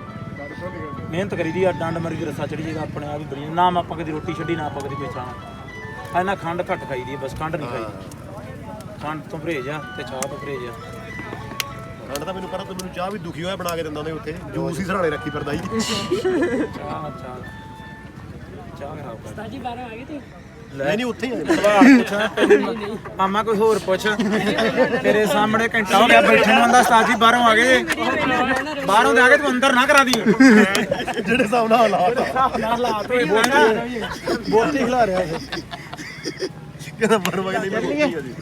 Speaker 2: ਮਿਹਨਤ ਕਰੀ ਦੀ ਆ ਡੰਡ ਮਰੀ ਦੀ ਰਸਾ ਚੜੀ ਜੇਗਾ ਆਪਣੇ ਆਪ ਹੀ ਬਣੀ। ਨਾ ਆਪਾਂ ਕਦੀ ਰੋਟੀ ਛੱਡੀ ਨਾ ਆਪਾਂ ਕਦੀ ਕੋਈ ਖਾਣਾ। ਇਹਨਾਂ ਖੰਡ ਘੱਟ ਖਾਈ ਦੀ ਬਸ ਖੰਡ ਨਹੀਂ ਖਾਈ ਖੰਡ ਤੋਂ ਪਰਹੇਜ ਆ ਤੇ ਚਾਹ ਤੋਂ ਪਰਹੇਜ ਆ।
Speaker 9: ਖੰਡ ਤਾਂ ਮੈਨੂੰ ਪਤਾ ਤੂੰ ਮੈਨੂੰ ਚਾਹ ਵੀ ਦੁਖੀ ਹੋਇਆ ਬਣਾ ਕੇ ਦਿੰਦਾ ਉਹਨੇ ਉੱਥੇ ਜੂਸ ਹੀ ਸਰਾਣੇ ਰੱਖੀ ਫਿਰਦਾ ਜੀ।
Speaker 2: ਚਾਹ ਚਾਹ। ਚਾਹ ਖਰਾਬ ਕਰ।
Speaker 5: ਤਾਜੀ 12 ਆ ਗਈ ਤੀ
Speaker 9: ਨਹੀਂ ਨਹੀਂ ਉੱਥੇ ਹੀ ਆ।
Speaker 2: ਸਵਾਲ ਪੁੱਛਣਾ ਪਹਿਲੇ ਮਾਮਾ ਕੋਈ ਹੋਰ ਪੁੱਛ। ਤੇਰੇ ਸਾਹਮਣੇ ਘੰਟਾ ਹੋ ਗਿਆ ਬੈਠੇ ਨੂੰ ਆਂਦਾ ਉਸਤਾਦ ਜੀ ਬਾਹਰੋਂ ਆ ਗਏ। ਬਾਹਰੋਂ ਦੇ ਆ ਗਏ ਤੂੰ ਅੰਦਰ ਨਾ ਕਰਾ ਦੀ
Speaker 9: ਜਿਹੜੇ ਹਿਸਾਬ ਨਾਲ ਹਾਲਾਤ ਆ।
Speaker 2: ਨਾ ਲਾ ਤੂੰ ਬੋਤੀ ਖਿਲਾ ਰਿਹਾ ਇਹ।
Speaker 9: ਕਹਿੰਦਾ ਬਣ ਵਗ ਨਹੀਂ ਮੈਂ ਰੋਟੀ ਆ ਜੀ।